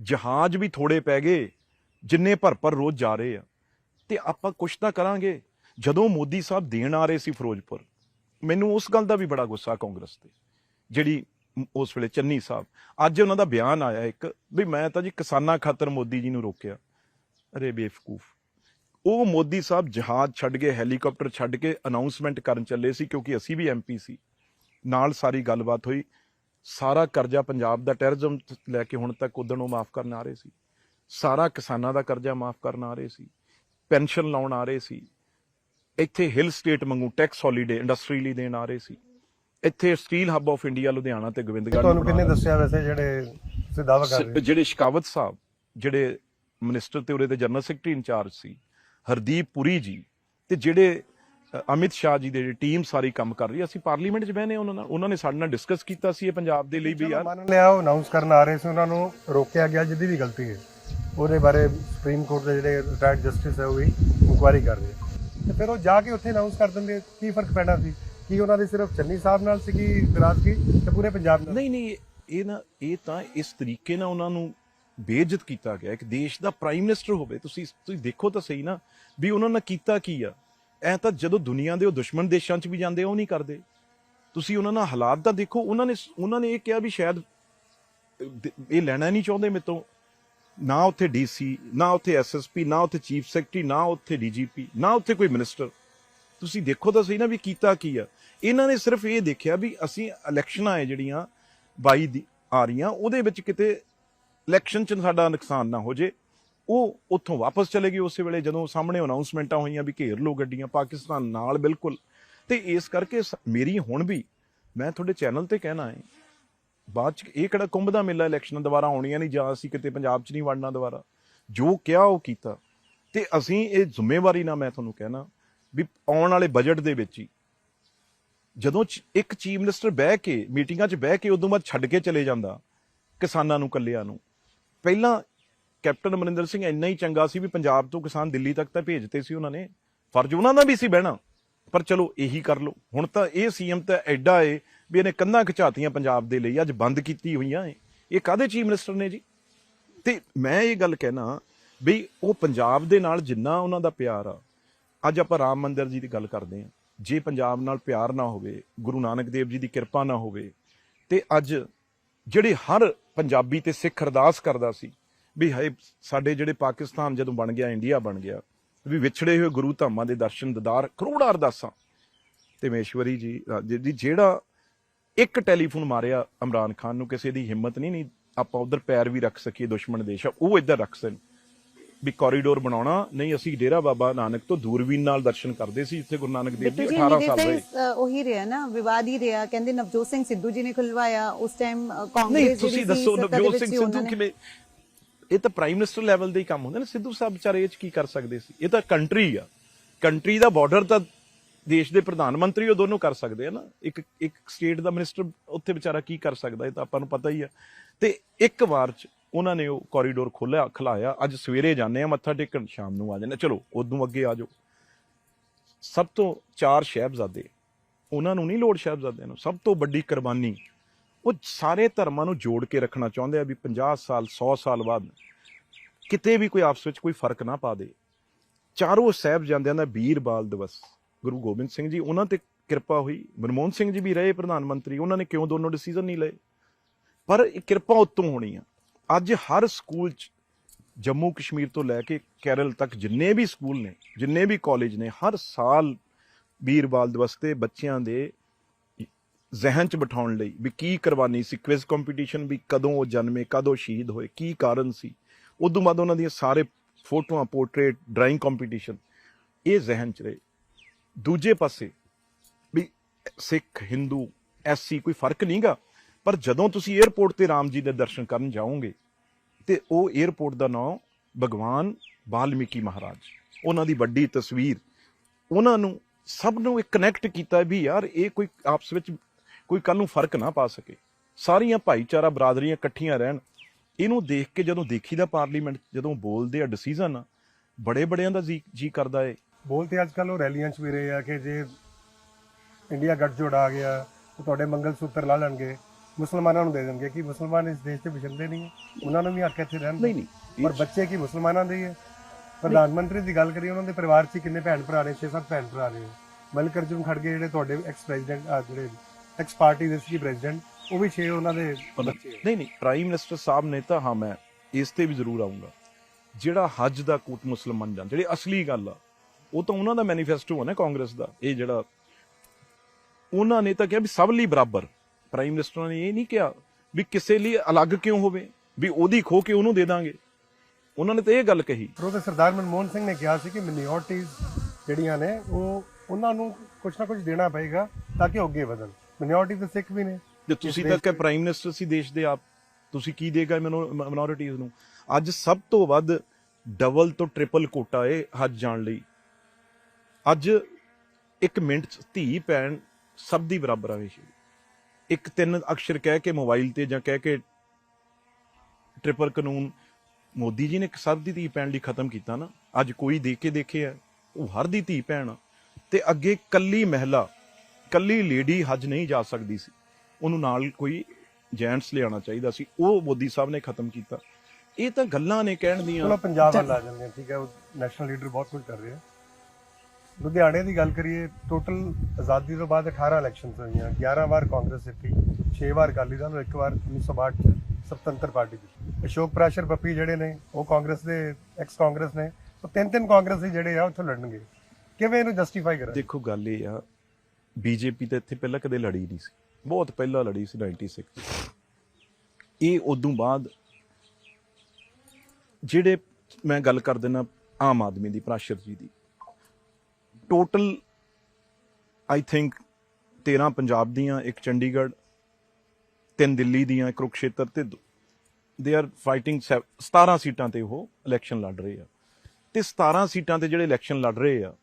ਜਹਾਜ਼ ਵੀ ਥੋੜੇ ਪੈ ਗਏ। ਜਿੰਨੇ ਭਰ ਭਰ ਰੋਜ਼ ਜਾ ਰਹੇ ਆ। ਤੇ ਆਪਾਂ ਕੁਛ ਤਾਂ ਕਰਾਂਗੇ। ਜਦੋਂ ਮੋਦੀ ਸਾਹਿਬ ਦੇਣ ਆ ਰਹੇ ਸੀ ਫਿਰੋਜ਼ਪੁਰ, ਮੈਨੂੰ ਉਸ ਗੱਲ ਦਾ ਵੀ ਬੜਾ ਗੁੱਸਾ ਕਾਂਗਰਸ ਤੇ, ਜਿਹੜੀ ਉਸ ਵੇਲੇ ਚੰਨੀ ਸਾਹਿਬ। ਅੱਜ ਉਹਨਾਂ ਦਾ ਬਿਆਨ ਆਇਆ ਇੱਕ, ਵੀ ਮੈਂ ਤਾਂ ਜੀ ਕਿਸਾਨਾਂ ਖਾਤਰ ਮੋਦੀ ਜੀ ਨੂੰ ਰੋਕਿਆ। ਅਰੇ ਬੇਵਕੂਫ। ਉਹ ਮੋਦੀ ਸਾਹਿਬ ਜਹਾਜ਼ ਛੱਡ ਕੇ, ਹੈਲੀਕਾਪਟਰ ਛੱਡ ਕੇ ਅਨਾਉਂਸਮੈਂਟ ਕਰਨ ਚੱਲੇ ਸੀ, ਕਿਉਂਕਿ ਅਸੀਂ ਵੀ ਐਮਪੀ ਸੀ। ਨਾਲ ਸਾਰੀ ਗੱਲਬਾਤ ਹੋਈ। ਸਾਰਾ ਕਰਜ਼ਾ ਪੰਜਾਬ ਦਾ ਟੈਰਰਿਜ਼ਮ ਲੈ ਕੇ ਹੁਣ ਤੱਕ ਉਦਣ ਉਹ ਮਾਫ ਕਰਨ ਆ ਰਹੇ ਸੀ। ਸਾਰਾ ਕਿਸਾਨਾਂ ਦਾ ਕਰਜ਼ਾ ਮਾਫ ਕਰਨ ਆ ਰਹੇ ਸੀ ਪੈਨਸ਼ਨ ਲਾਉਣ ਆ ਰਹੇ ਸੀ ਇੱਥੇ ਹਿਲ ਸਟੇਟ ਵਾਂਗੂ ਟੈਕਸ ਹੌਲੀਡੇ ਇੰਡਸਟਰੀ ਲਈ ਦੇਣ ਆ ਰਹੇ ਸੀ ਇੱਥੇ steel hub of India Ludhiana ਤੇ ਗੋਬਿੰਦਗੜ੍ਹ ਤੁਹਾਨੂੰ ਕਿੰਨੇ ਦੱਸਿਆ ਵੈਸੇ ਜਿਹੜੇ ਤੁਸੀਂ ਦਾਅਵਾ ਕਰ ਰਹੇ ਜਿਹੜੇ ਸ਼ਿਕਾਵਤ ਸਾਹਿਬ ਜਿਹੜੇ ਮਿਨਿਸਟਰ ਤੇ ਉਹਦੇ ਤੇ ਜਨਰਲ ਸੈਕਟਰੀ ਇੰਚਾਰਜ ਸੀ ਹਰਦੀਪ ਪੁਰੀ ਜੀ ਤੇ ਜਿਹੜੇ ਅਮਿਤ ਸ਼ਾਹ ਜੀ ਦੇ ਟੀਮ ਸਾਰੀ ਕੰਮ ਕਰ ਰਹੀ ਅਸੀਂ ਪਾਰਲੀਮੈਂਟ 'ਚ ਬਹਿਨੇ ਉਹਨਾਂ ਨਾਲ ਉਹਨਾਂ ਨੇ ਸਾਡੇ ਨਾਲ ਡਿਸਕਸ ਕੀਤਾ ਸੀ ਇਹ ਪੰਜਾਬ ਦੇ ਲਈ ਵੀ ਯਾਰ। ਮੰਨ ਲਿਆ ਉਹ ਅਨਾਉਂਸ ਕਰਨ ਆ ਰਹੇ ਸੀ ਉਹਨਾਂ ਨੂੰ ਰੋਕਿਆ ਗਿਆ ਜਿਹਦੀ ਵੀ ਗਲਤੀ ਹੈ। ਉਹਦੇ ਬਾਰੇ ਸੁਪਰੀਮ ਕੋਰਟ ਦੇ ਜਿਹੜੇ ਰਿਟਾਇਰਡ ਜਸਟਿਸ ਹੈ ਉਹ ਵੀ ਇਨਕੁਆਇਰੀ ਕਰ ਰਹੇ ਤੇ ਫਿਰ ਉਹ ਜਾ ਕੇ ਉੱਥੇ ਅਨਾਉਂਸ ਕਰ ਦਿੰਦੇ ਕੀ ਫ਼ਰਕ ਪੈਣਾ ਸੀ, ਕੀ ਉਹਨਾਂ ਦੀ ਸਿਰਫ ਚੰਨੀ ਸਾਹਿਬ ਨਾਲ ਸੀਗੀ ਨਾਰਾਜ਼ਗੀ ਤੇ ਪੂਰੇ ਪੰਜਾਬ ਨਾਲ? ਨਹੀਂ ਨਹੀਂ, ਇਹ ਨਾ, ਇਹ ਤਾਂ ਇਸ ਤਰੀਕੇ ਨਾਲ ਉਹਨਾਂ ਨੂੰ ਬੇਇੱਜ਼ਤ ਕੀਤਾ ਗਿਆ, ਇੱਕ ਦੇਸ਼ ਦਾ ਪ੍ਰਾਈਮ ਮਿਨਿਸਟਰ ਹੋਵੇ। ਤੁਸੀਂ ਤੁਸੀਂ ਦੇਖੋ ਤਾਂ ਸਹੀ ਨਾ ਵੀ ਉਹਨਾਂ ਨੇ ਕੀਤਾ ਕੀ ਆ। ਐ ਤਾਂ ਜਦੋਂ ਦੁਨੀਆ ਦੇ ਉਹ ਦੁਸ਼ਮਣ ਦੇਸ਼ਾਂ 'ਚ ਵੀ ਜਾਂਦੇ ਉਹ ਨਹੀਂ ਕਰਦੇ। ਤੁਸੀਂ ਉਹਨਾਂ ਨਾਲ ਹਾਲਾਤ ਤਾਂ ਦੇਖੋ, ਉਹਨਾਂ ਨੇ ਉਹਨਾਂ ਨੇ ਇਹ ਕਿਹਾ ਵੀ ਸ਼ਾਇਦ ਇਹ ਲੈਣਾ ਨਹੀਂ ਚਾਹੁੰਦੇ ਮੇਰੇ ਨਾ ਉੱਥੇ ਡੀਸੀ, ਨਾ ਉੱਥੇ ਐਸਐਸਪੀ, ਨਾ ਉੱਥੇ ਚੀਫ ਸੈਕਟਰੀ, ਨਾ ਉੱਥੇ ਡੀਜੀਪੀ, ਨਾ ਉੱਥੇ ਕੋਈ ਮਿਨਿਸਟਰ। ਤੁਸੀਂ ਦੇਖੋ ਤਾਂ ਸਹੀ ਨਾ ਵੀ ਕੀਤਾ ਕੀ ਆ। ਇਹਨਾਂ ਨੇ ਸਿਰਫ ਇਹ ਦੇਖਿਆ ਵੀ ਅਸੀਂ ਇਲੈਕਸ਼ਨਾਂ ਹੈ ਜਿਹੜੀਆਂ 22 ਦੀ ਆ ਰਹੀਆਂ, ਉਹਦੇ ਵਿੱਚ ਕਿਤੇ ਇਲੈਕਸ਼ਨ 'ਚ ਸਾਡਾ ਨੁਕਸਾਨ ਨਾ ਹੋ ਜੇ। ਉਹ ਉੱਥੋਂ ਵਾਪਸ ਚਲੇ ਗਏ ਉਸੇ ਵੇਲੇ ਜਦੋਂ ਸਾਹਮਣੇ ਅਨਾਉਂਸਮੈਂਟਾਂ ਹੋਈਆਂ ਵੀ ਘੇਰ ਲੋ ਗੱਡੀਆਂ ਪਾਕਿਸਤਾਨ ਨਾਲ ਬਿਲਕੁਲ। ਤੇ ਇਸ ਕਰਕੇ ਸ- ਮੇਰੀ ਹੁਣ ਵੀ ਮੈਂ ਤੁਹਾਡੇ ਚੈਨਲ ਤੇ ਕਹਿਣਾ ਹੈ ਬਾਅਦ ਚ ਇਹ ਕਿਹੜਾ ਕੁੰਭ ਦਾ ਮੇਲਾ ਇਲੈਕਸ਼ਨਾਂ ਦੁਬਾਰਾ ਆਉਣੀਆਂ ਨਹੀਂ, ਜਾਂ ਅਸੀਂ ਕਿਤੇ ਪੰਜਾਬ 'ਚ ਨਹੀਂ ਵੜਨਾ ਦੁਬਾਰਾ? ਜੋ ਕਿਹਾ ਉਹ ਕੀਤਾ। ਤੇ ਅਸੀਂ ਇਹ ਜ਼ਿੰਮੇਵਾਰੀ ਨਾਲ ਮੈਂ ਤੁਹਾਨੂੰ ਕਹਿਣਾ ਵੀ ਆਉਣ ਵਾਲੇ ਬਜਟ ਦੇ ਵਿੱਚ ਹੀ, ਜਦੋਂ ਚ- ਇੱਕ ਚੀਫ ਮਿਨਿਸਟਰ ਬਹਿ ਕੇ ਮੀਟਿੰਗਾਂ 'ਚ ਬਹਿ ਕੇ ਉਦੋਂ ਬਾਅਦ ਛੱਡ ਕੇ ਚਲੇ ਜਾਂਦਾ, ਕਿਸਾਨਾਂ ਨੂੰ, ਕੱਲਿਆਂ ਨੂੰ। ਪਹਿਲਾਂ ਕੈਪਟਨ ਅਮਰਿੰਦਰ ਸਿੰਘ ਇੰਨਾ ਹੀ ਚੰਗਾ ਸੀ ਵੀ ਪੰਜਾਬ ਤੋਂ ਕਿਸਾਨ ਦਿੱਲੀ ਤੱਕ ਤਾਂ ਭੇਜਤੇ ਸੀ ਉਹਨਾਂ ਨੇ। ਫਰਜ਼ ਉਹਨਾਂ ਦਾ ਵੀ ਸੀ ਬਹਿਣਾ, ਪਰ ਚਲੋ ਇਹੀ ਕਰ ਲਓ। ਹੁਣ ਤਾਂ ਇਹ ਸੀਐਮ ਤਾਂ ਐਡਾ ਏ ਵੀ ਇਹਨੇ ਕੰਧਾਂ ਖਿਚਾਤੀਆਂ ਪੰਜਾਬ ਦੇ ਲਈ, ਅੱਜ ਬੰਦ ਕੀਤੀ ਹੋਈਆਂ ਏ ਇਹ ਕਾਦੇ ਚੀਫ ਮਿਨਿਸਟਰ ਨੇ ਜੀ? ਤੇ ਮੈਂ ਇਹ ਗੱਲ ਕਹਿਣਾ ਵੀ ਉਹ ਪੰਜਾਬ ਦੇ ਨਾਲ ਜਿੰਨਾ ਉਹਨਾਂ ਦਾ ਪਿਆਰ ਆ, ਅੱਜ ਆਪਾਂ ਰਾਮ ਮੰਦਿਰ ਜੀ ਦੀ ਗੱਲ ਕਰਦੇ ਹਾਂ। ਜੇ ਪੰਜਾਬ ਨਾਲ ਪਿਆਰ ਨਾ ਹੋਵੇ, ਗੁਰੂ ਨਾਨਕ ਦੇਵ ਜੀ ਦੀ ਕਿਰਪਾ ਨਾ ਹੋਵੇ, ਤੇ ਅੱਜ ਜਿਹੜੇ ਹਰ ਪੰਜਾਬੀ ਤੇ ਸਿੱਖ ਅਰਦਾਸ ਕਰਦਾ ਸੀ ਵੀ ਹਾਏ, ਸਾਡੇ ਜਿਹੜੇ ਪਾਕਿਸਤਾਨ ਜਦੋਂ ਬਣ ਗਿਆ, ਇੰਡੀਆ ਬਣ ਗਿਆ, ਵੀ ਵਿਛੜੇ ਹੋਏ ਗੁਰੂ ਧਾਮਾਂ ਦੇ ਦਰਸ਼ਨ, ਦਿਦਾਰ, ਕਰੋੜਾਂ ਅਰਦਾਸਾਂ। ਤੇ ਮੇਸ਼ਵਰੀ ਜੀ ਜੀ, ਜਿਹੜਾ ਇੱਕ ਟੈਲੀਫੋਨ ਮਾਰਿਆ ਇਮਰਾਨ ਖਾਨ ਨੂੰ ਕਿਸੇ ਦੀ ਹਿੰਮਤ ਨਹੀਂ ਨਹੀਂ ਆਪਾਂ ਉਧਰ ਪੈਰ ਵੀ ਰੱਖ ਸਕੀਏ ਦੁਸ਼ਮਣ ਦੇਸ਼ ਆ ਉਹ ਇੱਧਰ ਰੱਖ ਸਨ ਵੀ ਕੋਰੀਡੋਰ ਬਣਾਉਣਾ ਨਹੀਂ ਅਸੀਂ ਡੇਰਾ ਬਾਬਾ ਨਾਨਕ ਤੋਂ ਦੂਰਬੀਨ ਨਾਲ ਦਰਸ਼ਨ ਕਰਦੇ ਸੀ ਜਿੱਥੇ ਗੁਰੂ ਨਾਨਕ ਦੇਵ ਜੀ ਬਿੱਟੂ ਜੀ 18 ਇਹਦੇ ਸਾਲ ਰਹੇ। ਉਹੀ ਰਿਹਾ ਨਾ ਵਿਵਾਦ ਹੀ ਰਿਹਾ ਕਹਿੰਦੇ ਨਵਜੋਤ ਸਿੰਘ ਸਿੱਧੂ ਜੀ ਨੇ ਖੁਲਵਾਇਆ ਉਸ ਟਾਈਮ ਕਾਂਗਰਸ ਨਹੀਂ ਜਿਹੜੀ ਤੁਸੀਂ ਦੱਸੋ ਨਵਜੋਤ ਸਿੰਘ ਸਿੱਧੂ ਕਿਵੇਂ ਇਹ ਤਾਂ ਪ੍ਰਾਈਮ ਮਿਨਿਸਟਰ ਲੈਵਲ ਦੇ ਹੀ ਕੰਮ ਹੁੰਦੇ ਨੇ ਸਿੱਧੂ ਸਾਹਿਬ ਵਿਚਾਰੇ ਇਹ ਚ ਕੀ ਕਰ ਸਕਦੇ ਸੀ? ਇਹ ਤਾਂ ਕੰਟਰੀ ਆ। ਕੰਟਰੀ ਦਾ ਬਾਰਡਰ ਤਾਂ ਦੇਸ਼ ਦੇ ਪ੍ਰਧਾਨ ਮੰਤਰੀ ਉਹ ਦੋਨੋਂ ਕਰ ਸਕਦੇ ਆ ਨਾ। ਇੱਕ ਇੱਕ ਸਟੇਟ ਦਾ ਮਿਨਿਸਟਰ ਉੱਥੇ ਵਿਚਾਰਾ ਕੀ ਕਰ ਸਕਦਾ ਇਹ ਤਾਂ ਆਪਾਂ ਨੂੰ ਪਤਾ ਹੀ ਆ। ਤੇ ਇੱਕ ਵਾਰ ਚ ਉਹਨਾਂ ਨੇ ਉਹ ਕੋਰੀਡੋਰ ਖੋਲਿਆ ਖਲਾਇਆ। ਅੱਜ ਸਵੇਰੇ ਜਾਂਦੇ ਆ, ਮੱਥਾ ਟੇਕਣ, ਸ਼ਾਮ ਨੂੰ ਆ ਜਾਂਦੇ ਚਲੋ, ਉਦੋਂ ਅੱਗੇ ਆ ਜਾਓ। ਸਭ ਤੋਂ ਚਾਰ ਸ਼ਹਿਬਜ਼ਾਦੇ, ਉਹਨਾਂ ਨੂੰ ਨਹੀਂ ਲੋੜ ਸ਼ਹਿਬਜ਼ਾਦਿਆਂ ਨੂੰ। ਸਭ ਤੋਂ ਵੱਡੀ ਕੁਰਬਾਨੀ, ਉਹ ਸਾਰੇ ਧਰਮਾਂ ਨੂੰ ਜੋੜ ਕੇ ਰੱਖਣਾ ਚਾਹੁੰਦੇ ਆ ਵੀ 50 ਸਾਲ 100 ਸਾਲ ਬਾਅਦ ਕਿਤੇ ਵੀ ਕੋਈ ਆਪਸ ਵਿੱਚ ਕੋਈ ਫ਼ਰਕ ਨਾ ਪਾ ਦੇ। ਚਾਰੋਂ ਸਾਹਿਬਜ਼ਾਦਿਆਂ ਦਾ ਵੀਰ ਬਾਲ ਦਿਵਸ। ਗੁਰੂ ਗੋਬਿੰਦ ਸਿੰਘ ਜੀ, ਉਹਨਾਂ ਤੇ ਕਿਰਪਾ ਹੋਈ। ਮਨਮੋਹਨ ਸਿੰਘ ਜੀ ਵੀ ਰਹੇ, ਪ੍ਰਧਾਨ ਮੰਤਰੀ। ਉਹਨਾਂ ਨੇ ਕਿਉਂ ਦੋਨੋਂ ਡਿਸੀਜਨ ਨਹੀਂ ਲਏ? ਪਰ ਇਹ ਕਿਰਪਾ ਉਤੋਂ ਹੋਣੀ ਆ। ਅੱਜ ਹਰ ਸਕੂਲ 'ਚ ਜੰਮੂ ਕਸ਼ਮੀਰ ਤੋਂ ਲੈ ਕੇ ਕੇਰਲ ਤੱਕ ਜਿੰਨੇ ਵੀ ਸਕੂਲ ਨੇ, ਜਿੰਨੇ ਵੀ ਕਾਲਜ ਨੇ, ਹਰ ਸਾਲ ਵੀਰ ਬਾਲ ਦਿਵਸ ਤੇ ਬੱਚਿਆਂ ਦੇ ਜ਼ਿਹਨ 'ਚ ਬਿਠਾਉਣ ਲਈ ਵੀ ਕੀ ਕੁਰਬਾਨੀ ਸੀ ਕੁਇਜ਼ ਕੰਪੀਟੀਸ਼ਨ ਵੀ ਕਦੋਂ ਉਹ ਜਨਮੇ, ਕਦੋਂ ਸ਼ਹੀਦ ਹੋਏ, ਕੀ ਕਾਰਨ ਸੀ? ਉਦੋਂ ਬਾਅਦ ਉਹਨਾਂ ਦੀਆਂ ਸਾਰੇ ਫੋਟੋਆਂ ਪੋਰਟਰੇਟ ਡਰਾਇੰਗ ਕੰਪੀਟੀਸ਼ਨ ਇਹ ਜ਼ਿਹਨ 'ਚ ਰਹੇ। ਦੂਜੇ ਪਾਸੇ, ਵੀ ਸਿੱਖ, ਹਿੰਦੂ, ਐਸਸੀ ਕੋਈ ਫ਼ਰਕ ਨਹੀਂਗਾ। ਪਰ ਜਦੋਂ ਤੁਸੀਂ 에ਅਰਪੋਰਟ ਤੇ ਰਾਮ ਜੀ ਦੇ ਦਰਸ਼ਨ ਕਰਨ ਜਾਓਗੇ, ਤੇ ਉਹ 에ਅਰਪੋਰਟ ਦਾ ਨਾਮ ਭਗਵਾਨ ਵਾਲਮੀਕੀ ਮਹਾਰਾਜ। ਉਹਨਾਂ ਦੀ ਵੱਡੀ ਤਸਵੀਰ। ਉਹਨਾਂ ਨੂੰ ਸਭ ਨੂੰ ਇੱਕ ਕਨੈਕਟ ਕੀਤਾ ਵੀ ਯਾਰ, ਇਹ ਕੋਈ ਆਪਸ ਵਿੱਚ ਕੋਈ ਕੱਲ ਨੂੰ ਫ਼ਰਕ ਨਾ ਪਾ ਸਕੇ। ਸਾਰੀਆਂ ਭਾਈਚਾਰਾ ਬਰਾਦਰੀਆਂ ਇਕੱਠੀਆਂ ਰਹਿਣ। ਇਹਨੂੰ ਦੇਖ ਕੇ ਜਦੋਂ ਦੇਖੀਦਾ ਪਾਰਲੀਮੈਂਟ, ਜਦੋਂ ਬੋਲਦੇ ਆ, ਡਿਸੀਜਨ ਬੜੇ ਬੜਿਆਂ ਦਾ ਜੀ ਜੀ ਕਰਦਾ ਏ। ਬੋਲ ਤੇ ਅੱਜ ਕੱਲ ਉਹ ਰੈਲੀਆਂ 'ਚ ਵੀ ਰਹੇ ਆ ਕਿ ਜੇ ਇੰਡੀਆ ਗੱਠਜੋੜ ਆ ਗਿਆ ਤਾਂ ਤੁਹਾਡੇ ਮੰਗਲ ਸੂਤਰ ਲਾ ਲੈਣਗੇ ਮੁਸਲਮਾਨਾਂ ਨੂੰ ਦੇ ਦੇਣਗੇ। ਕਿ ਮੁਸਲਮਾਨ ਇਸ ਦੇਸ਼ 'ਚ ਵਿਛੜਦੇ ਨਹੀਂ ਉਹਨਾਂ ਨੂੰ ਵੀ ਹੱਕ ਇੱਥੇ ਰਹਿਣ। ਨਹੀਂ ਨਹੀਂ। ਪਰ ਬੱਚੇ ਕੀ ਮੁਸਲਮਾਨਾਂ ਦੇ ਹੀ ਹੈ? ਪ੍ਰਧਾਨ ਮੰਤਰੀ ਦੀ ਗੱਲ ਕਰੀਏ ਉਹਨਾਂ ਦੇ ਪਰਿਵਾਰ 'ਚ ਕਿੰਨੇ ਭੈਣ ਭਰਾ ਨੇ? 6-7 ਭੈਣ ਭਰਾ ਨੇ। ਮਲਕਰਜੁਨ ਖੜਗੇ ਜਿਹੜੇ ਤੁਹਾਡੇ ਐਕਸ ਪ੍ਰੈਜ਼ੀਡੈਂਟ ਜਿਹੜੇ ਐਕਸ ਪਾਰਟੀ ਦੇ ਸੀ ਪ੍ਰੈਜ਼ੀਡੈਂਟ ਉਹ ਵੀ 6 ਉਹਨਾਂ ਦੇ। ਨਹੀਂ ਨਹੀਂ। ਪ੍ਰਾਈਮ ਮਿਨਿਸਟਰ ਸਾਹਿਬ ਨੇ ਤਾਂ ਹਾਂ ਮੈਂ ਇਸ ਤੇ ਵੀ ਜ਼ਰੂਰ ਆਉਂਗਾ ਜਿਹੜਾ ਹੱਜ ਦਾ ਕੂਟ ਮੁਸਲਮਾਨ ਜਾਣ ਜਿਹੜੀ ਅਸਲੀ ਗੱਲ ਆ ਉਹ ਤਾਂ ਉਹਨਾਂ ਦਾ ਮੈਨੀਫੈਸਟੋ ਹੈ ਨਾ ਕਾਂਗਰਸ ਦਾ ਇਹ ਜਿਹੜਾ ਉਹਨਾਂ ਨੇ ਤਾਂ ਕਿਹਾ ਵੀ ਸਭ ਲਈ ਬਰਾਬਰ। ਪ੍ਰਾਈਮ ਮਿਨਿਸਟਰ ਨੇ ਇਹ ਨਹੀਂ ਕਿਹਾ ਵੀ ਕਿਸੇ ਲਈ ਅਲੱਗ ਕਿਉਂ ਹੋਵੇ ਵੀ ਉਹਦੀ ਖੋ ਕੇ ਉਹਨੂੰ ਦੇ ਦਾਂਗੇ। ਉਹਨਾਂ ਨੇ ਤਾਂ ਇਹ ਗੱਲ ਕਹੀ। ਪਰ ਉਹ ਤੇ ਸਰਦਾਰ ਮਨਮੋਹਨ ਸਿੰਘ ਨੇ ਕਿਹਾ ਸੀ ਕਿ ਮਿਨੋਰਟੀਜ਼ ਜਿਹੜੀਆਂ ਨੇ ਉਹ ਉਹਨਾਂ ਨੂੰ ਕੁਝ ਨਾ ਕੁਝ ਦੇਣਾ ਪਏਗਾ ਤਾਂ ਕਿ ਅੱਗੇ ਵਧਣ। ਮਿਨੋਰਟੀ ਤੇ ਸਿੱਖ ਵੀ ਨੇ। ਜੇ ਤੁਸੀਂ ਤਾਂ ਕਿ ਪ੍ਰਾਈਮ ਮਿਨਿਸਟਰ ਸੀ ਦੇਸ਼ ਦੇ ਆਪ। ਤੁਸੀਂ ਕੀ ਦੇਗਾ ਮਿਨੋਰਿਟੀਜ਼ ਨੂੰ? ਅੱਜ ਸਭ ਤੋਂ ਵੱਧ ਡਬਲ ਤੋਂ ਟ੍ਰਿਪਲ ਕੋਟਾ ਹੈ ਹੱਜ ਜਾਣ ਲਈ। ਅੱਜ ਇੱਕ ਮਿੰਟ ਚ ਧੀ ਭੈਣ ਸਭ ਦੀ ਬਰਾਬਰ ਆਵੇ ਸੀ ਇੱਕ ਤਿੰਨ ਅਕਸ਼ਰ ਕਹਿ ਕੇ ਮੋਬਾਈਲ ਤੇ ਜਾਂ ਕਹਿ ਕੇ ਟ੍ਰਿਪਲ ਕਾਨੂੰਨ। ਮੋਦੀ ਜੀ ਨੇ ਸਭ ਦੀ ਧੀ ਭੈਣ ਲਈ ਖਤਮ ਕੀਤਾ ਨਾ। ਅੱਜ ਕੋਈ ਦੇਖ ਕੇ ਦੇਖਿਆ ਉਹ ਹਰ ਦੀ ਧੀ ਭੈਣ ਆ। ਤੇ ਅੱਗੇ ਕੱਲੀ ਮਹਿਲਾ ਕੱਲੀ ਲੇਡੀ ਹੱਜ ਨਹੀਂ ਜਾ ਸਕਦੀ ਸੀ। ਉਹਨੂੰ ਨਾਲ ਕੋਈ ਜੈਂਟਸ ਲਿਆਉਣਾ ਚਾਹੀਦਾ ਸੀ। ਉਹ ਮੋਦੀ ਸਾਹਿਬ ਨੇ ਖਤਮ ਕੀਤਾ। ਇਹ ਤਾਂ ਗੱਲਾਂ ਨੇ ਕਹਿਣ ਦੀਆਂ। ਚਲੋ ਪੰਜਾਬ ਵੱਲ ਆ ਜਾਂਦੇ ਠੀਕ ਹੈ ਉਹ ਨੈਸ਼ਨਲ ਲੀਡਰ ਬਹੁਤ ਕੁਝ ਕਰ ਰਿਹਾ। ਲੁਧਿਆਣੇ ਦੀ ਗੱਲ ਕਰੀਏ ਟੋਟਲ ਆਜ਼ਾਦੀ ਤੋਂ ਬਾਅਦ 18 ਇਲੈਕਸ਼ਨਸ ਹੋਈਆਂ 11 ਵਾਰ ਕਾਂਗਰਸ ਜਿੱਤੀ 6 ਵਾਰ ਅਕਾਲੀ ਦਲ, ਇੱਕ ਵਾਰ 1962 ਚ ਸਵਤੰਤਰ ਪਾਰਟੀ ਦੀ। ਅਸ਼ੋਕ ਪ੍ਰਾਸ਼ਰ ਪੱਪੀ ਜਿਹੜੇ ਨੇ, ਉਹ ਕਾਂਗਰਸ ਦੇ ਐਕਸ ਕਾਂਗਰਸ ਨੇ, ਉਹ ਤਿੰਨ ਤਿੰਨ ਕਾਂਗਰਸੀ ਜਿਹੜੇ ਆ, ਉੱਥੋਂ ਲੜਨਗੇ। ਕਿਵੇਂ ਇਹਨੂੰ ਜਸਟੀਫਾਈ ਕਰਾਂ? ਦੇਖੋ, ਗੱਲ ਇਹ ਆ, ਬੀਜੇਪੀ ਤਾਂ ਇੱਥੇ ਪਹਿਲਾਂ ਕਦੇ ਲੜੀ ਨਹੀਂ ਸੀ। ਬਹੁਤ ਪਹਿਲਾਂ ਲੜੀ ਸੀ 96 ਇਹ ਉਦੋਂ ਬਾਅਦ ਜਿਹੜੇ ਮੈਂ ਗੱਲ ਕਰ ਦਿੰਦਾ, ਆਮ ਆਦਮੀ ਦੀ, ਪ੍ਰਾਸ਼ਰ ਜੀ ਦੀ। ਟੋਟਲ ਆਈ ਥਿੰਕ 13 ਪੰਜਾਬ ਦੀਆਂ ਇੱਕ ਚੰਡੀਗੜ੍ਹ ਤਿੰਨ ਦਿੱਲੀ ਦੀਆਂ ਇੱਕ ਕੁਰੂਕਸ਼ੇਤਰ ਤੇ ਦੇ। ਆਰ ਫਾਈਟਿੰਗ 17 ਸੀਟਾਂ ਤੇ ਉਹ ਇਲੈਕਸ਼ਨ ਲੜ ਰਹੇ ਆ। ਤੇ 17 ਸੀਟਾਂ ਤੇ ਜਿਹੜੇ ਇਲੈਕਸ਼ਨ ਲੜ ਰਹੇ ਆ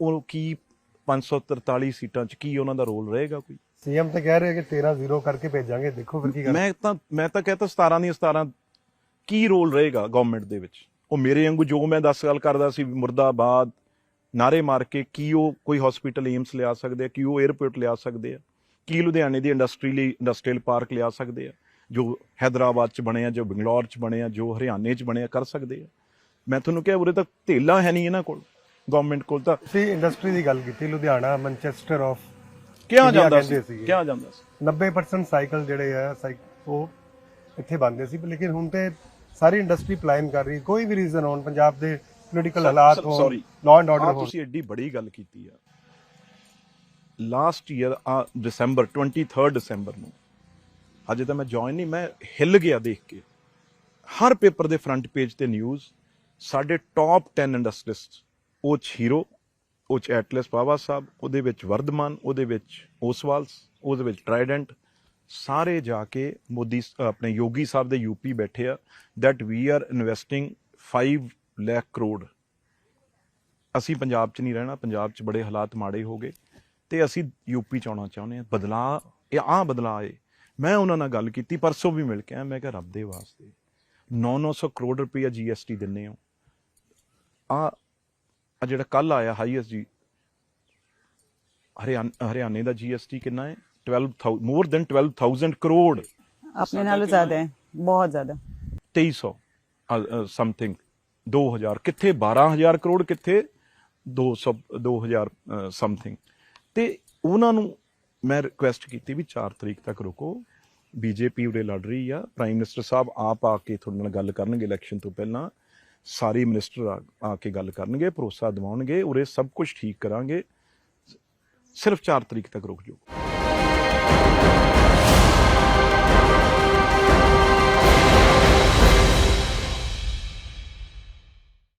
ਉਹ ਕੀ 543 ਸੀਟਾਂ 'ਚ ਕੀ ਉਹਨਾਂ ਦਾ ਰੋਲ ਰਹੇਗਾ ਕੋਈ? ਸੀਐਮ ਤੇ ਕਹਿ ਰਹੇ ਕਿ 13 ਜ਼ੀਰੋ ਕਰਕੇ ਭੇਜਾਂਗੇ ਦੇਖੋ ਫਿਰ ਕੀ ਕਰ ਮੈਂ ਤਾਂ ਮੈਂ ਤਾਂ ਕਹਤਾ 17 ਦੀਆਂ 17 ਕੀ ਰੋਲ ਰਹੇਗਾ ਗਵਰਨਮੈਂਟ ਦੇ ਵਿੱਚ? ਉਹ ਮੇਰੇ ਵਾਂਗੂ ਜੋ ਮੈਂ 10 ਗੱਲ ਕਰਦਾ ਸੀ ਮੁਰਦਾਬਾਦ ਨਾਰੇ ਮਾਰ ਕੇ ਕੀ ਉਹ ਕੋਈ ਹਸਪੀਟਲ ਏਮਸ ਲਿਆ ਸਕਦੇ ਆ ਕੀ ਉਹ 에ਅਰਪੋਰਟ ਲਿਆ ਸਕਦੇ ਆ ਕੀ ਲੁਧਿਆਣੇ ਦੀ ਇੰਡਸਟਰੀ ਲਈ ਇੰਡਸਟਰੀਅਲ ਪਾਰਕ ਲਿਆ ਸਕਦੇ ਆ ਜੋ ਹੈਦਰਾਬਾਦ ਚ ਬਣੇ ਆ ਜੋ ਬੰਗਲੌਰ ਚ ਬਣੇ ਆ ਜੋ ਹਰਿਆਣੇ ਚ ਬਣੇ ਆ ਕਰ ਸਕਦੇ ਆ ਮੈਂ ਤੁਹਾਨੂੰ ਕਿਹਾ ਉਰੇ ਤਾਂ ਧੇਲਾ ਹੈ ਨਹੀਂ ਇਹਨਾਂ ਕੋਲ ਗਵਰਨਮੈਂਟ ਕੋਲ ਤਾਂ ਤੁਸੀਂ ਇੰਡਸਟਰੀ ਦੀ ਗੱਲ ਕੀਤੀ ਲੁਧਿਆਣਾ ਮੈਨਚੈਸਟਰ ਆਫ ਕਿਹਾ ਜਾਂਦਾ ਸੀ। ਕਿਹਾ ਜਾਂਦਾ ਸੀ 90% ਸਾਈਕਲ ਜਿਹੜੇ ਆ ਉਹ ਇੱਥੇ ਬਣਦੇ ਸੀ ਲੇਕਿਨ ਹੁਣ ਤੇ ਸਾਰੀ ਇੰਡਸਟਰੀ ਪਲਾਨ ਕਰ ਰਹੀ। ਕੋਈ ਵੀ ਰੀਜ਼ਨ ਹੋਣ ਪੰਜਾਬ ਦੇ ਪੋਲੀਟੀਕਲ ਹਾਲਾਤ ਸੌਰੀ ਲਾਅ ਐਂਡ ਆਰਡਰ ਹੋਣ। ਤੁਸੀਂ ਐਡੀ ਬੜੀ ਗੱਲ ਕੀਤੀ ਆ। ਲਾਸਟ ਈਅਰ ਆ ਦਸੰਬਰ 23 ਦਸੰਬਰ ਨੂੰ ਅਜੇ ਤਾਂ ਮੈਂ ਜੁਆਇਨ ਨਹੀਂ ਮੈਂ ਹਿੱਲ ਗਿਆ ਦੇਖ ਕੇ। ਹਰ ਪੇਪਰ ਦੇ ਫਰੰਟ ਪੇਜ ਤੇ ਨਿਊਜ਼ ਸਾਡੇ ਟਾਪ 10 ਇੰਡਸਟਰੀਸਟ ਉਹ ਹੀਰੋ ਉਹ 'ਚ ਐਟਲਸ ਪਾਵਾ ਸਾਹਿਬ ਉਹਦੇ ਵਿੱਚ ਵਰਧਮਾਨ ਉਹਦੇ ਵਿੱਚ ਓਸਵਾਲਸ ਉਹਦੇ ਵਿੱਚ ਟ੍ਰਾਈਡੈਂਟ ਸਾਰੇ ਜਾ ਕੇ ਮੋਦੀ ਆਪਣੇ ਯੋਗੀ ਸਾਹਿਬ ਦੇ ਯੂਪੀ ਬੈਠੇ ਆ that we are investing 5 lakh crore. ਅਸੀਂ ਪੰਜਾਬ 'ਚ ਨਹੀਂ ਰਹਿਣਾ ਪੰਜਾਬ 'ਚ ਬੜੇ ਹਾਲਾਤ ਮਾੜੇ ਹੋ ਗਏ ਤੇ ਅਸੀਂ ਯੂਪੀ 'ਚ ਆਉਣਾ ਚਾਹੁੰਦੇ ਹਾਂ। ਬਦਲਾ ਇਹ ਆ ਬਦਲਾ ਆਏ ਮੈਂ ਉਹਨਾਂ ਨਾਲ ਗੱਲ ਕੀਤੀ ਪਰਸੋਂ ਵੀ ਮਿਲ ਕੇ ਆਇਆ ਮੈਂ ਕਿਹਾ ਰੱਬ ਦੇ ਵਾਸਤੇ 9-900 ਕਰੋੜ ਰੁਪਈਆ ਜੀਐਸਟੀ ਦਿੰਨੇ ਹੋ। ਆ ਆ ਜਿਹੜਾ ਕੱਲ ਆਇਆ ਹਾਈਐਸਟ ਜੀ ਹਰਿਆਣਾ ਹਰਿਆਣੇ ਦਾ ਜੀਐਸਟੀ ਕਿੰਨਾ ਹੈ 12000 ਮੋਰ ਦੈਨ 12000 ਕਰੋੜ। ਆਪਣੇ ਨਾਲੋਂ ਜ਼ਿਆਦਾ ਹੈ ਬਹੁਤ ਜ਼ਿਆਦਾ। 2300 ਸਮਥਿੰਗ 2000 ਕਿੱਥੇ 12000 ਕਰੋੜ, ਕਿੱਥੇ 200 2000 ਸਮਥਿੰਗ ਤੇ ਉਹਨਾਂ ਨੂੰ ਮੈਂ ਰਿਕੁਐਸਟ ਕੀਤੀ ਵੀ 4 ਤਰੀਕ ਤੱਕ ਰੁਕੋ। ਬੀਜੇਪੀ ਉਰੇ ਲੜ ਰਹੀ ਆ। ਪ੍ਰਾਈਮ ਮਿਨਿਸਟਰ ਸਾਹਿਬ ਆਪ ਆ ਕੇ ਤੁਹਾਡੇ ਨਾਲ ਗੱਲ ਕਰਨਗੇ ਇਲੈਕਸ਼ਨ ਤੋਂ ਪਹਿਲਾਂ। ਸਾਰੇ ਮਿਨਿਸਟਰ ਆ- ਆ ਕੇ ਗੱਲ ਕਰਨਗੇ, ਭਰੋਸਾ ਦਿਵਾਉਣਗੇ, ਉਰੇ ਸਭ ਕੁਝ ਠੀਕ ਕਰਾਂਗੇ। ਸਿਰਫ 4 ਤਰੀਕ ਤੱਕ ਰੁਕ ਜਾਓ।